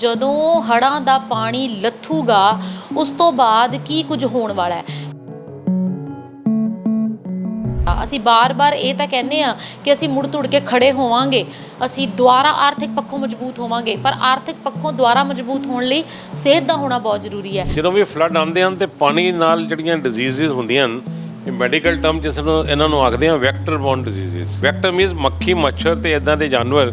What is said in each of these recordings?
ਜਦੋਂ ਹੜ੍ਹਾਂ ਦਾ ਪਾਣੀ ਲੱਥੂਗਾ, ਉਸ ਤੋਂ ਬਾਅਦ ਕੀ ਕੁਝ ਹੋਣ ਵਾਲਾ ਹੈ? ਅਸੀਂ ਬਾਰ-ਬਾਰ ਇਹ ਤਾਂ ਕਹਿੰਦੇ ਆ ਕਿ ਅਸੀਂ ਮੁੜ ਤੁੜ ਕੇ ਖੜੇ ਹੋਵਾਂਗੇ। ਅਸੀਂ ਦੁਆਰਾ ਆਰਥਿਕ ਪੱਖੋਂ ਮਜ਼ਬੂਤ ਹੋਵਾਂਗੇ, ਪਰ ਆਰਥਿਕ ਪੱਖੋਂ ਦੁਆਰਾ ਮਜ਼ਬੂਤ ਹੋਣ ਲਈ ਸਿਹਤ ਦਾ ਹੋਣਾ ਬਹੁਤ ਜ਼ਰੂਰੀ ਹੈ। ਜਦੋਂ ਵੀ ਫਲੱਡ ਆਉਂਦੇ ਹਨ ਤੇ ਪਾਣੀ ਨਾਲ ਜਿਹੜੀਆਂ ਡਿਜ਼ੀਜ਼ਸ ਹੁੰਦੀਆਂ ਹਨ, ਇਹ ਮੈਡੀਕਲ ਟਰਮ ਜਿਸ ਨੂੰ ਇਹਨਾਂ ਨੂੰ ਆਖਦੇ ਆ vector borne diseases vector means ਮੱਖੀ, ਮੱਛਰ ਤੇ ਇਦਾਂ ਦੇ ਜਾਨਵਰ।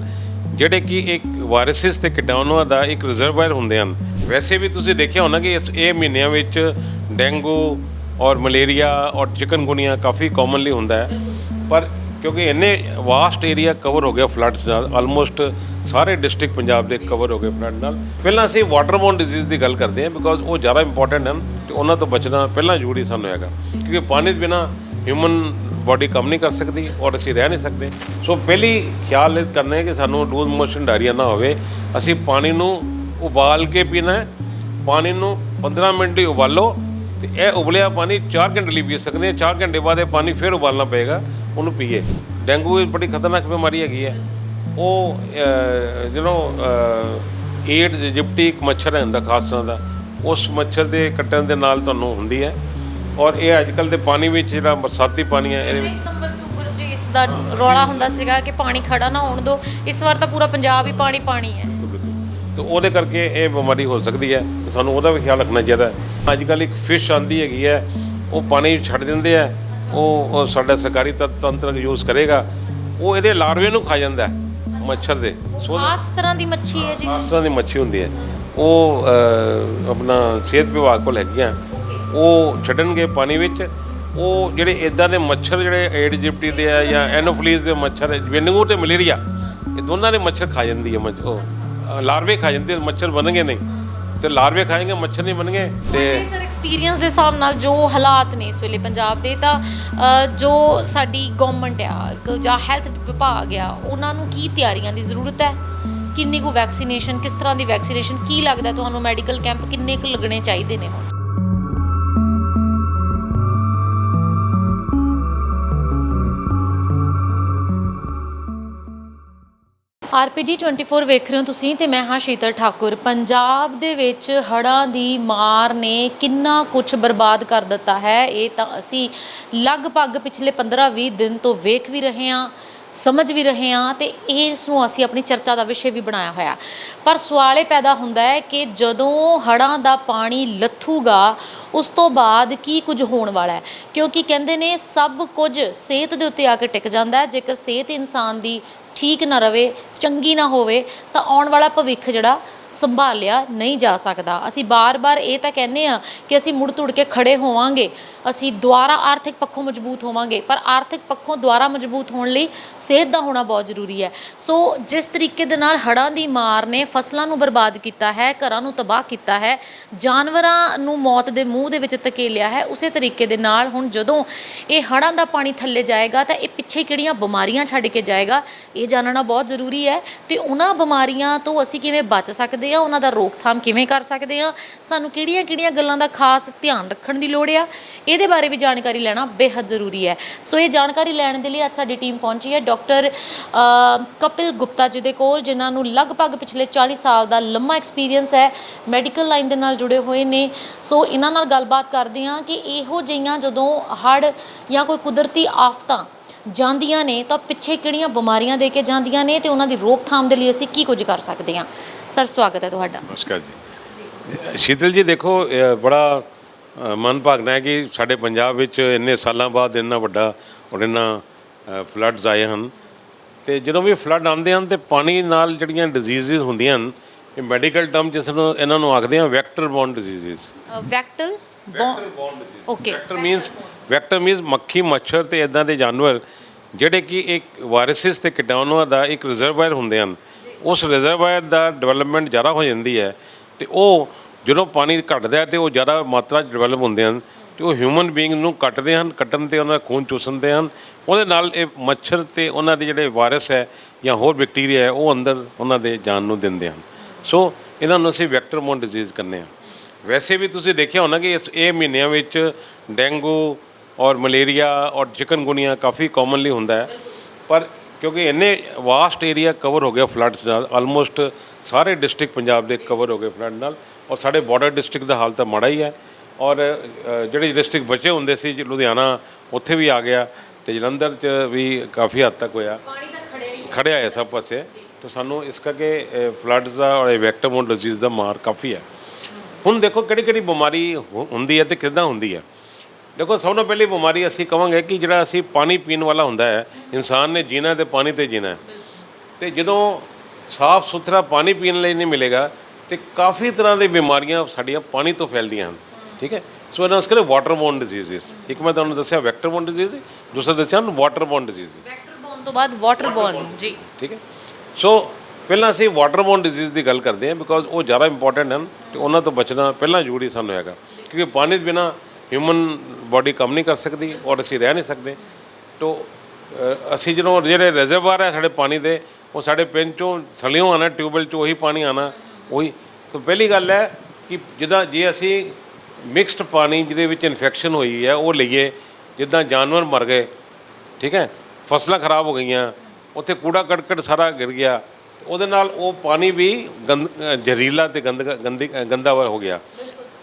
ਜਿਹੜੇ ਕਿ ਇੱਕ ਵਾਇਰਸਿਸ ਤੇ ਕੀਟਾਣੂਆਂ ਦਾ ਇੱਕ ਰਿਜ਼ਰਵਾਇਰ ਹੁੰਦੇ ਹਨ। ਵੈਸੇ ਵੀ ਤੁਸੀਂ ਦੇਖਿਆ ਹੋਣਾ ਕਿ ਇਸ ਇਹ ਮਹੀਨਿਆਂ ਵਿੱਚ ਡੇਂਗੂ ਔਰ ਮਲੇਰੀਆ ਔਰ ਚਿਕਨਗੁਨੀਆ ਕਾਫੀ ਕਾਮਨਲੀ ਹੁੰਦਾ ਹੈ। ਪਰ ਕਿਉਂਕਿ ਇੰਨੇ ਵਾਸਟ ਏਰੀਆ ਕਵਰ ਹੋ ਗਿਆ ਫਲੱਡਸ ਨਾਲ ਆਲਮੋਸਟ ਸਾਰੇ ਡਿਸਟ੍ਰਿਕਟ ਪੰਜਾਬ ਦੇ ਕਵਰ ਹੋ ਗਏ ਫਲੱਡ ਨਾਲ। ਪਹਿਲਾਂ ਅਸੀਂ ਵਾਟਰਬੋਰਨ ਡਿਜ਼ੀਜ਼ ਦੀ ਗੱਲ ਕਰਦੇ ਹਾਂ ਬਿਕੋਜ਼ ਉਹ ਜ਼ਿਆਦਾ ਇੰਪੋਰਟੈਂਟ ਹਨ ਤੇ ਉਹਨਾਂ ਤੋਂ ਬਚਣਾ ਪਹਿਲਾਂ ਜ਼ਰੂਰੀ ਸਾਨੂੰ ਹੈਗਾ। ਕਿਉਂਕਿ ਪਾਣੀ ਦੇ ਬਿਨਾ ਹਿਊਮਨ ਬਾਡੀ ਕੰਮ ਨਹੀਂ ਕਰ ਸਕਦੀ ਔਰ ਅਸੀਂ ਰਹਿ ਨਹੀਂ ਸਕਦੇ। ਸੋ ਪਹਿਲੀ ਖਿਆਲ ਇਹ ਕਰਨਾ ਹੈ ਕਿ ਸਾਨੂੰ ਲੂਜ਼ ਮੋਸ਼ਨ ਡਾਇਰੀਆ ਨਾ ਹੋਵੇ। ਅਸੀਂ ਪਾਣੀ ਨੂੰ ਉਬਾਲ ਕੇ ਪੀਣਾ ਹੈ। ਪਾਣੀ ਨੂੰ 15 ਮਿੰਟ ਹੀ ਉਬਾਲੋ ਤੇ ਇਹ ਉਬਲਿਆ ਪਾਣੀ 4 ਘੰਟੇ ਲਈ ਪੀ ਸਕਦੇ ਹਾਂ। 4 ਘੰਟੇ ਬਾਅਦ ਇਹ ਪਾਣੀ ਫਿਰ ਉਬਾਲਣਾ ਪਏਗਾ, ਉਹਨੂੰ ਪੀਏ। ਡੇਂਗੂ ਇੱਕ ਬੜੀ ਖਤਰਨਾਕ ਬਿਮਾਰੀ ਹੈਗੀ ਹੈ। ਉਹ ਜਿਹਨੂੰ ਏਡ ਜਿਪਟੀ ਇੱਕ ਮੱਛਰ ਹੈ ਹੁੰਦਾ ਖਾਸ ਤਰ੍ਹਾਂ ਦਾ। ਉਸ ਮੱਛਰ ਦੇ ਕੱਟਣ ਦੇ ਨਾਲ ਤੁਹਾਨੂੰ ਹੁੰਦੀ ਹੈ। ਔਰ ਇਹ ਅੱਜ ਕੱਲ ਦੇ ਪਾਣੀ ਵਿੱਚ ਜਿਹੜਾ ਬਰਸਾਤੀ ਪਾਣੀ ਹੈ ਇਹਦੇ ਵਿੱਚ ਸਤੰਬਰ ਅਕਤੂਬਰ 'ਚ ਇਸ ਦਾ ਰੌਲਾ ਹੁੰਦਾ ਸੀਗਾ ਕਿ ਪਾਣੀ ਖੜਾ ਨਾ ਹੋਣ ਦਿਓ ਇਸ ਵਾਰ ਤਾਂ ਪੂਰਾ ਪੰਜਾਬ ਹੀ ਪਾਣੀ ਪਾਣੀ ਹੈ। ਤੇ ਉਹਦੇ ਕਰਕੇ ਇਹ ਬਿਮਾਰੀ ਹੋ ਸਕਦੀ ਹੈ ਤੇ ਸਾਨੂੰ ਉਹਦਾ ਵੀ ਖਿਆਲ ਰੱਖਣਾ ਚਾਹੀਦਾ ਅੱਜ ਕੱਲ ਇੱਕ ਫਿਸ਼ ਆਂਦੀ ਹੈਗੀ ਹੈ ਉਹ ਪਾਣੀ ਛੱਡ ਦਿੰਦੇ ਆ ਉਹ ਸਾਡਾ ਸਰਕਾਰੀ ਤੰਤ- ਤੰਤਰ ਯੂਜ਼ ਕਰੇਗਾ ਉਹ ਇਹਦੇ ਲਾਰਵੇ ਨੂੰ ਖਾ ਜਾਂਦਾ ਮੱਛਰ ਦੇ। ਖਾਸ ਤਰ੍ਹਾਂ ਦੀ ਮੱਛੀ ਹੈ ਜੀ। ਇਸ ਤਰ੍ਹਾਂ ਦੀ ਮੱਛੀ ਹੁੰਦੀ ਹੈ। ਉਹ ਆਪਣਾ ਸਿਹਤ ਵਿਭਾਗ ਕੋਲ ਹੈਗੀਆਂ। ਉਹ ਛੱਡਣਗੇ ਪਾਣੀ ਵਿੱਚ, ਉਹ ਜਿਹੜੇ ਇਦਾਂ ਦੇ ਮੱਛਰ ਜਿਹੜੇ ਏਡ ਜਿਪਟੀ ਦੇ ਆ ਜਾਂ ਐਨੋਫਿਲੀਜ਼ ਦੇ ਮੱਛਰ ਡੇਂਗੂ ਤੇ ਮਲੇਰੀਆ, ਇਹ ਦੋਨਾਂ ਦੇ ਮੱਛਰ ਖਾ ਜਾਂਦੀ ਹੈ, ਮੱਛ ਉਹ ਲਾਰਵੇ ਖਾ ਜਾਂਦੇ ਮੱਛਰ ਬਣਨਗੇ ਨਹੀਂ। ਤੇ ਲਾਰਵੇ ਖਾਏਂਗੇ, ਮੱਛਰ ਨਹੀਂ ਬਣਨਗੇ ਤੇ ਸਰ ਐਕਸਪੀਰੀਅੰਸ ਦੇ ਹਿਸਾਬ ਨਾਲ ਜੋ ਹਾਲਾਤ ਨੇ ਇਸ ਵੇਲੇ ਪੰਜਾਬ ਦੇ, ਤਾਂ ਜੋ ਸਾਡੀ ਗਵਰਨਮੈਂਟ ਆ ਜਾਂ ਹੈਲਥ ਵਿਭਾਗ ਆ, ਉਹਨਾਂ ਨੂੰ ਕੀ ਤਿਆਰੀਆਂ ਦੀ ਜ਼ਰੂਰਤ ਹੈ? ਕਿੰਨੀ ਕੁ ਵੈਕਸੀਨੇਸ਼ਨ ਕਿਸ ਤਰ੍ਹਾਂ ਦੀ ਵੈਕਸੀਨੇਸ਼ਨ ਕੀ ਲੱਗਦਾ ਤੁਹਾਨੂੰ ਮੈਡੀਕਲ ਕੈਂਪ ਕਿੰਨੇ ਕੁ ਲੱਗਣੇ ਚਾਹੀਦੇ ਨੇ ਹੁਣ? ਆਰਪੀਜੀ 24 ਵੇਖ ਰਹੇ ਹੋ ਤੁਸੀਂ ਤੇ ਮੈਂ ਹਾਂ ਸ਼ੀਤਲ ਠਾਕੁਰ। ਪੰਜਾਬ ਦੇ ਵਿੱਚ ਹੜ੍ਹਾਂ ਦੀ ਮਾਰ ਨੇ ਕਿੰਨਾ ਕੁਝ ਬਰਬਾਦ ਕਰ ਦਿੱਤਾ ਹੈ। ਇਹ ਤਾਂ ਅਸੀਂ ਲਗਭਗ ਪਿਛਲੇ 15-20 ਦਿਨ ਤੋਂ ਵੇਖ ਵੀ ਰਹੇ ਹਾਂ, ਸਮਝ ਵੀ ਰਹੇ ਹਾਂ ਤੇ ਇਸ ਨੂੰ ਅਸੀਂ ਆਪਣੀ ਚਰਚਾ ਦਾ ਵਿਸ਼ੇ ਵੀ ਬਣਾਇਆ ਹੋਇਆ। ਪਰ ਸਵਾਲ ਇਹ ਪੈਦਾ ਹੁੰਦਾ ਹੈ ਕਿ ਜਦੋਂ ਹੜ੍ਹਾਂ ਦਾ ਪਾਣੀ ਲੱਥੂਗਾ, ਉਸ ਤੋਂ ਬਾਅਦ ਕੀ ਕੁਝ ਹੋਣ ਵਾਲਾ ਹੈ? ਕਿਉਂਕਿ ਕਹਿੰਦੇ ਨੇ ਸਭ ਕੁਝ ਸਿਹਤ ਦੇ ਉੱਤੇ ਆ ਕੇ ਟਿਕ ਜਾਂਦਾ ਹੈ। ਜੇਕਰ ਸਿਹਤ ਇਨਸਾਨ ਦੀ ਠੀਕ ਨਾ ਰਵੇ ਚੰਗੀ ਨਾ ਹੋਵੇ, ਤਾਂ ਆਉਣ ਵਾਲਾ ਭਵਿੱਖ ਜਿਹੜਾ ਸੰਭਾਲਿਆ ਨਹੀਂ ਜਾ ਸਕਦਾ। ਅਸੀਂ ਬਾਰ-ਬਾਰ ਇਹ ਤਾਂ ਕਹਿੰਦੇ ਆ ਕਿ ਅਸੀਂ ਮੁੜ ਤੁੜ ਕੇ ਖੜੇ ਹੋਵਾਂਗੇ। ਅਸੀਂ ਦੁਆਰਾ ਆਰਥਿਕ ਪੱਖੋਂ ਮਜ਼ਬੂਤ ਹੋਵਾਂਗੇ, ਪਰ ਆਰਥਿਕ ਪੱਖੋਂ ਦੁਆਰਾ ਮਜ਼ਬੂਤ ਹੋਣ ਲਈ ਸਿਹਤ ਦਾ ਹੋਣਾ ਬਹੁਤ ਜ਼ਰੂਰੀ ਹੈ। ਸੋ ਜਿਸ ਤਰੀਕੇ ਦੇ ਨਾਲ ਹੜ੍ਹਾਂ ਦੀ ਮਾਰ ਨੇ ਫਸਲਾਂ ਨੂੰ ਬਰਬਾਦ ਕੀਤਾ ਹੈ, ਘਰਾਂ ਨੂੰ ਤਬਾਹ ਕੀਤਾ ਹੈ, ਜਾਨਵਰਾਂ ਨੂੰ ਮੌਤ ਦੇ ਮੂੰਹ ਦੇ ਵਿੱਚ ਧਕੇਲਿਆ ਹੈ, ਉਸੇ ਤਰੀਕੇ ਦੇ ਨਾਲ ਹੁਣ ਜਦੋਂ ਇਹ ਹੜ੍ਹਾਂ ਦਾ ਪਾਣੀ ਥੱਲੇ ਜਾਏਗਾ ਤਾਂ ਇਹ ਪਿੱਛੇ ਕਿਹੜੀਆਂ ਬਿਮਾਰੀਆਂ ਛੱਡ ਕੇ ਜਾਏਗਾ, ਇਹ ਜਾਣਨਾ ਬਹੁਤ ਜ਼ਰੂਰੀ ਹੈ। ਤੇ ਉਹਨਾਂ ਬਿਮਾਰੀਆਂ ਤੋਂ ਅਸੀਂ ਕਿਵੇਂ ਬਚ ਸਕਦੇ ਆ ਉਹਨਾਂ ਦਾ ਰੋਕਥਾਮ ਕਿਵੇਂ ਕਰ ਸਕਦੇ ਆ ਸਾਨੂੰ ਕਿਹੜੀਆਂ-ਕਿਹੜੀਆਂ ਗੱਲਾਂ ਦਾ ਖਾਸ ਧਿਆਨ ਰੱਖਣ ਦੀ ਲੋੜ ਆ, ਇਹਦੇ ਬਾਰੇ ਵੀ ਜਾਣਕਾਰੀ ਲੈਣਾ ਬੇहद ਜ਼ਰੂਰੀ ਹੈ। ਸੋ ਇਹ ਜਾਣਕਾਰੀ ਲੈਣ ਦੇ ਲਈ ਅੱਜ ਸਾਡੀ ਟੀਮ ਪਹੁੰਚੀ ਹੈ ਡਾਕਟਰ ਕਪਿਲ ਗੁਪਤਾ ਜੀ ਦੇ ਕੋਲ, ਜਿਨ੍ਹਾਂ ਨੂੰ ਲਗਭਗ ਪਿਛਲੇ 40 ਸਾਲ ਦਾ ਲੰਮਾ ਐਕਸਪੀਰੀਅੰਸ ਹੈ ਮੈਡੀਕਲ ਲਾਈਨ ਦੇ ਨਾਲ ਜੁੜੇ ਹੋਏ ਨੇ। ਸੋ ਇਹਨਾਂ ਨਾਲ ਗੱਲਬਾਤ ਕਰਦੇ ਹਾਂ ਕਿ ਇਹੋ ਜਿਹੀਆਂ ਜਦੋਂ ਹੜ੍ਹ ਜਾਂ ਕੋਈ ਕੁਦਰਤੀ ਆਫਤਾਂ ਜਾਂਦੀਆਂ ਨੇ ਤਾਂ ਪਿੱਛੇ ਕਿਹੜੀਆਂ ਬਿਮਾਰੀਆਂ ਦੇ ਕੇ ਜਾਂਦੀਆਂ ਨੇ ਤੇ ਉਹਨਾਂ ਦੀ ਰੋਕਥਾਮ ਦੇ ਲਈ ਅਸੀਂ ਕੀ ਕੁਝ ਕਰ ਸਕਦੇ ਹਾਂ? ਸਰ ਸਵਾਗਤ ਹੈ ਤੁਹਾਡਾ। ਨਮਸਕਾਰ ਜੀ। ਸ਼ੀਤਲ ਜੀ ਦੇਖੋ ਬੜਾ ਮਨ ਭਾਗਨਾ ਹੈ ਕਿ ਸਾਡੇ ਪੰਜਾਬ ਵਿੱਚ ਇੰਨੇ ਸਾਲਾਂ ਬਾਅਦ ਇੰਨਾ ਵੱਡਾ ਔਰ ਇੰਨਾ ਫਲੱਡਸ ਆਏ ਹਨ ਤੇ ਜਦੋਂ ਵੀ ਫਲੱਡ ਆਉਂਦੇ ਹਨ ਤੇ ਪਾਣੀ ਨਾਲ ਜਿਹੜੀਆਂ ਡਿਜ਼ੀਜ਼ਸ ਹੁੰਦੀਆਂ ਹਨ ਇਹ ਮੈਡੀਕਲ ਟਰਮ ਜਿਸ ਨੂੰ ਇਹਨਾਂ ਨੂੰ ਆਖਦੇ ਆ vector borne diseases vector okay vector means vector means ਮੱਖੀ, ਮੱਛਰ ਤੇ ਇਦਾਂ ਦੇ ਜਾਨਵਰ, ਜਿਹੜੇ ਕਿ ਇੱਕ ਵਾਇਰਸਿਸ ਤੇ ਕੀਟਾਣੂਆਂ ਦਾ ਇੱਕ ਰਿਜ਼ਰਵਾਇਰ ਹੁੰਦੇ ਹਨ। ਉਸ ਰਿਜ਼ਰਵਾਇਰ ਦਾ ਡਿਵੈਲਪਮੈਂਟ ਜ਼ਿਆਦਾ ਹੋ ਜਾਂਦੀ ਹੈ ਤੇ ਉਹ ਜਦੋਂ ਪਾਣੀ ਘਟਦਾ ਹੈ ਤੇ ਉਹ ਜ਼ਿਆਦਾ ਮਾਤਰਾ 'ਚ ਡਿਵੈਲਪ ਹੁੰਦੇ ਹਨ ਤੇ ਉਹ ਹਿਊਮਨ ਬੀਇੰਗ ਨੂੰ ਕੱਟਦੇ ਹਨ, ਕੱਟਣ ਤੇ ਉਹਨਾਂ ਦਾ ਖੂਨ ਚੂਸਣਦੇ ਹਨ। ਉਹਦੇ ਨਾਲ ਇਹ ਮੱਛਰ ਤੇ ਉਹਨਾਂ ਦੇ ਜਿਹੜੇ ਵਾਇਰਸ ਹੈ ਜਾਂ ਹੋਰ ਬੈਕਟੀਰੀਆ ਹੈ, ਉਹ ਅੰਦਰ ਉਹਨਾਂ ਦੇ ਜਾਨ ਨੂੰ ਦਿੰਦੇ ਹਨ। ਸੋ ਇਹਨਾਂ ਨੂੰ ਅਸੀਂ ਵੈਕਟਰ ਮੋਨ ਡਿਜ਼ੀਜ਼ ਕਹਿੰਦੇ ਹਾਂ। ਵੈਸੇ ਵੀ ਤੁਸੀਂ ਦੇਖਿਆ ਹੋਣਾ ਕਿ ਇਸ ਇਹ ਮਹੀਨਿਆਂ ਵਿੱਚ ਡੇਂਗੂ ਔਰ ਮਲੇਰੀਆ ਔਰ ਚਿਕਨਗੁਨੀਆ ਕਾਫੀ ਕਾਮਨਲੀ ਹੁੰਦਾ ਹੈ। ਪਰ ਕਿਉਂਕਿ ਇੰਨੇ ਵਾਸਟ ਏਰੀਆ ਕਵਰ ਹੋ ਗਿਆ ਫਲੱਡਸ ਨਾਲ ਆਲਮੋਸਟ ਸਾਰੇ ਡਿਸਟ੍ਰਿਕਟ ਪੰਜਾਬ ਦੇ ਕਵਰ ਹੋ ਗਏ ਫਲੱਡ ਨਾਲ ਔਰ ਸਾਡੇ ਬਾਰਡਰ ਡਿਸਟ੍ਰਿਕਟ ਦਾ ਹਾਲ ਤਾਂ ਮਾੜਾ ਹੀ ਹੈ। ਔਰ ਜਿਹੜੇ ਡਿਸਟ੍ਰਿਕਟ ਬਚੇ ਹੁੰਦੇ ਸੀ ਲੁਧਿਆਣਾ ਉੱਥੇ ਵੀ ਆ ਗਿਆ ਤੇ ਜਲੰਧਰ 'ਚ ਵੀ ਕਾਫੀ ਹੱਦ ਤੱਕ ਹੋਇਆ। ਪਾਣੀ ਤਾਂ ਖੜਿਆ ਹੀ ਖੜਿਆ ਹੈ ਸਭ ਪਾਸੇ। ਤਾਂ ਸਾਨੂੰ ਇਸ ਕਰਕੇ ਫਲੱਡਸ ਦਾ ਔਰ ਵੈਕਟਰਮੋਨ ਡਿਜ਼ੀਜ਼ ਦਾ ਮਾਰ ਕਾਫੀ ਹੈ। ਹੁਣ ਦੇਖੋ ਕਿਹੜੀ ਕਿਹੜੀ ਬਿਮਾਰੀ ਹੁੰਦੀ ਹੈ ਤੇ ਕਿੱਦਾਂ ਹੁੰਦੀ ਹੈ। ਦੇਖੋ ਸਭ ਤੋਂ ਪਹਿਲੀ ਬਿਮਾਰੀ ਅਸੀਂ ਕਵਾਂਗੇ ਕਿ ਜਿਹੜਾ ਅਸੀਂ ਪਾਣੀ ਪੀਣ ਵਾਲਾ ਹੁੰਦਾ ਹੈ ਇਨਸਾਨ ਨੇ ਜੀਣਾ ਤੇ ਪਾਣੀ ਤੇ ਜੀਣਾ ਤੇ ਜਦੋਂ ਸਾਫ਼ ਸੁਥਰਾ ਪਾਣੀ ਪੀਣ ਲਈ ਨਹੀਂ ਮਿਲੇਗਾ ਤੇ ਕਾਫੀ ਤਰ੍ਹਾਂ ਦੀ ਬਿਮਾਰੀਆਂ ਸਾਡੀਆਂ ਪਾਣੀ ਤੋਂ ਫੈਲਦੀਆਂ ਹਨ। ਠੀਕ ਹੈ? ਸੋ ਇਹਨਾਂ ਉਸ ਕਰੇ ਵਾਟਰਬੋਰਨ ਡਿਜ਼ੀਜ਼ਸ ਇੱਕ ਮੈਂ ਤੁਹਾਨੂੰ ਦੱਸਿਆ ਵੈਕਟਰਬੋਰਨ ਡਿਜ਼ੀਜ਼ ਦੂਸਰਾ ਦੱਸਿਆ ਵਾਟਰਬੋਰਨ ਡਿਜ਼ੀਜ਼ ਵੈਕਟਰ ਬੋਨ ਤੋਂ ਬਾਅਦ ਵਾਟਰ ਬੋਨ ਜੀ। ਠੀਕ ਹੈ? ਸੋ ਪਹਿਲਾਂ ਅਸੀਂ ਵਾਟਰਬੋਰਨ ਡਿਜ਼ੀਜ਼ ਦੀ ਗੱਲ ਕਰਦੇ ਹਾਂ ਬਿਕੋਜ਼ ਉਹ ਜ਼ਿਆਦਾ ਇੰਪੋਰਟੈਂਟ ਹਨ ਤੇ ਉਹਨਾਂ ਤੋਂ ਬਚਣਾ ਪਹਿਲਾਂ ਜ਼ਰੂਰੀ ਸਾਨੂੰ ਹੈਗਾ। ਕਿਉਂਕਿ ਪਾਣੀ ਦੇ ਬਿਨਾ ਹਿਊਮਨ ਬਾਡੀ ਕੰਮ ਨਹੀਂ ਕਰ ਸਕਦੀ ਔਰ ਅਸੀਂ ਰਹਿ ਨਹੀਂ ਸਕਦੇ। ਤੋ ਅਸੀਂ ਜਦੋਂ ਜਿਹੜੇ ਰਿਜ਼ਰਵਾਇਰ ਹੈ ਸਾਡੇ ਪਾਣੀ ਦੇ ਉਹ ਸਾਡੇ ਪਿੰਡ ਚੋਂ ਥਲਿਓਂ ਆਣਾ ਟਿਊਬਵੈਲ ਚੋਂ ਉਹੀ ਪਾਣੀ ਆਣਾ ਉਹੀ। ਤਾਂ ਪਹਿਲੀ ਗੱਲ ਹੈ ਕਿ ਜਿੱਦਾਂ ਜੇ ਅਸੀਂ ਮਿਕਸਡ ਪਾਣੀ ਜਿਹਦੇ ਵਿੱਚ ਇਨਫੈਕਸ਼ਨ ਹੋਈ ਹੈ ਉਹ ਲਈਏ ਜਿੱਦਾਂ ਜਾਨਵਰ ਮਰ ਗਏ ਠੀਕ ਹੈ ਫਸਲਾਂ ਖਰਾਬ ਹੋ ਗਈਆਂ ਉੱਥੇ ਕੂੜਾ ਕਰਕਟ ਸਾਰਾ ਗਿਰ ਗਿਆ ਉਹਦੇ ਨਾਲ ਉਹ ਪਾਣੀ ਵੀ ਗੰਦ ਜ਼ਹਿਰੀਲਾ ਤੇ ਗੰਦ ਗੰਦੀ ਅ, ਗੰਦਾ ਹੋ ਗਿਆ।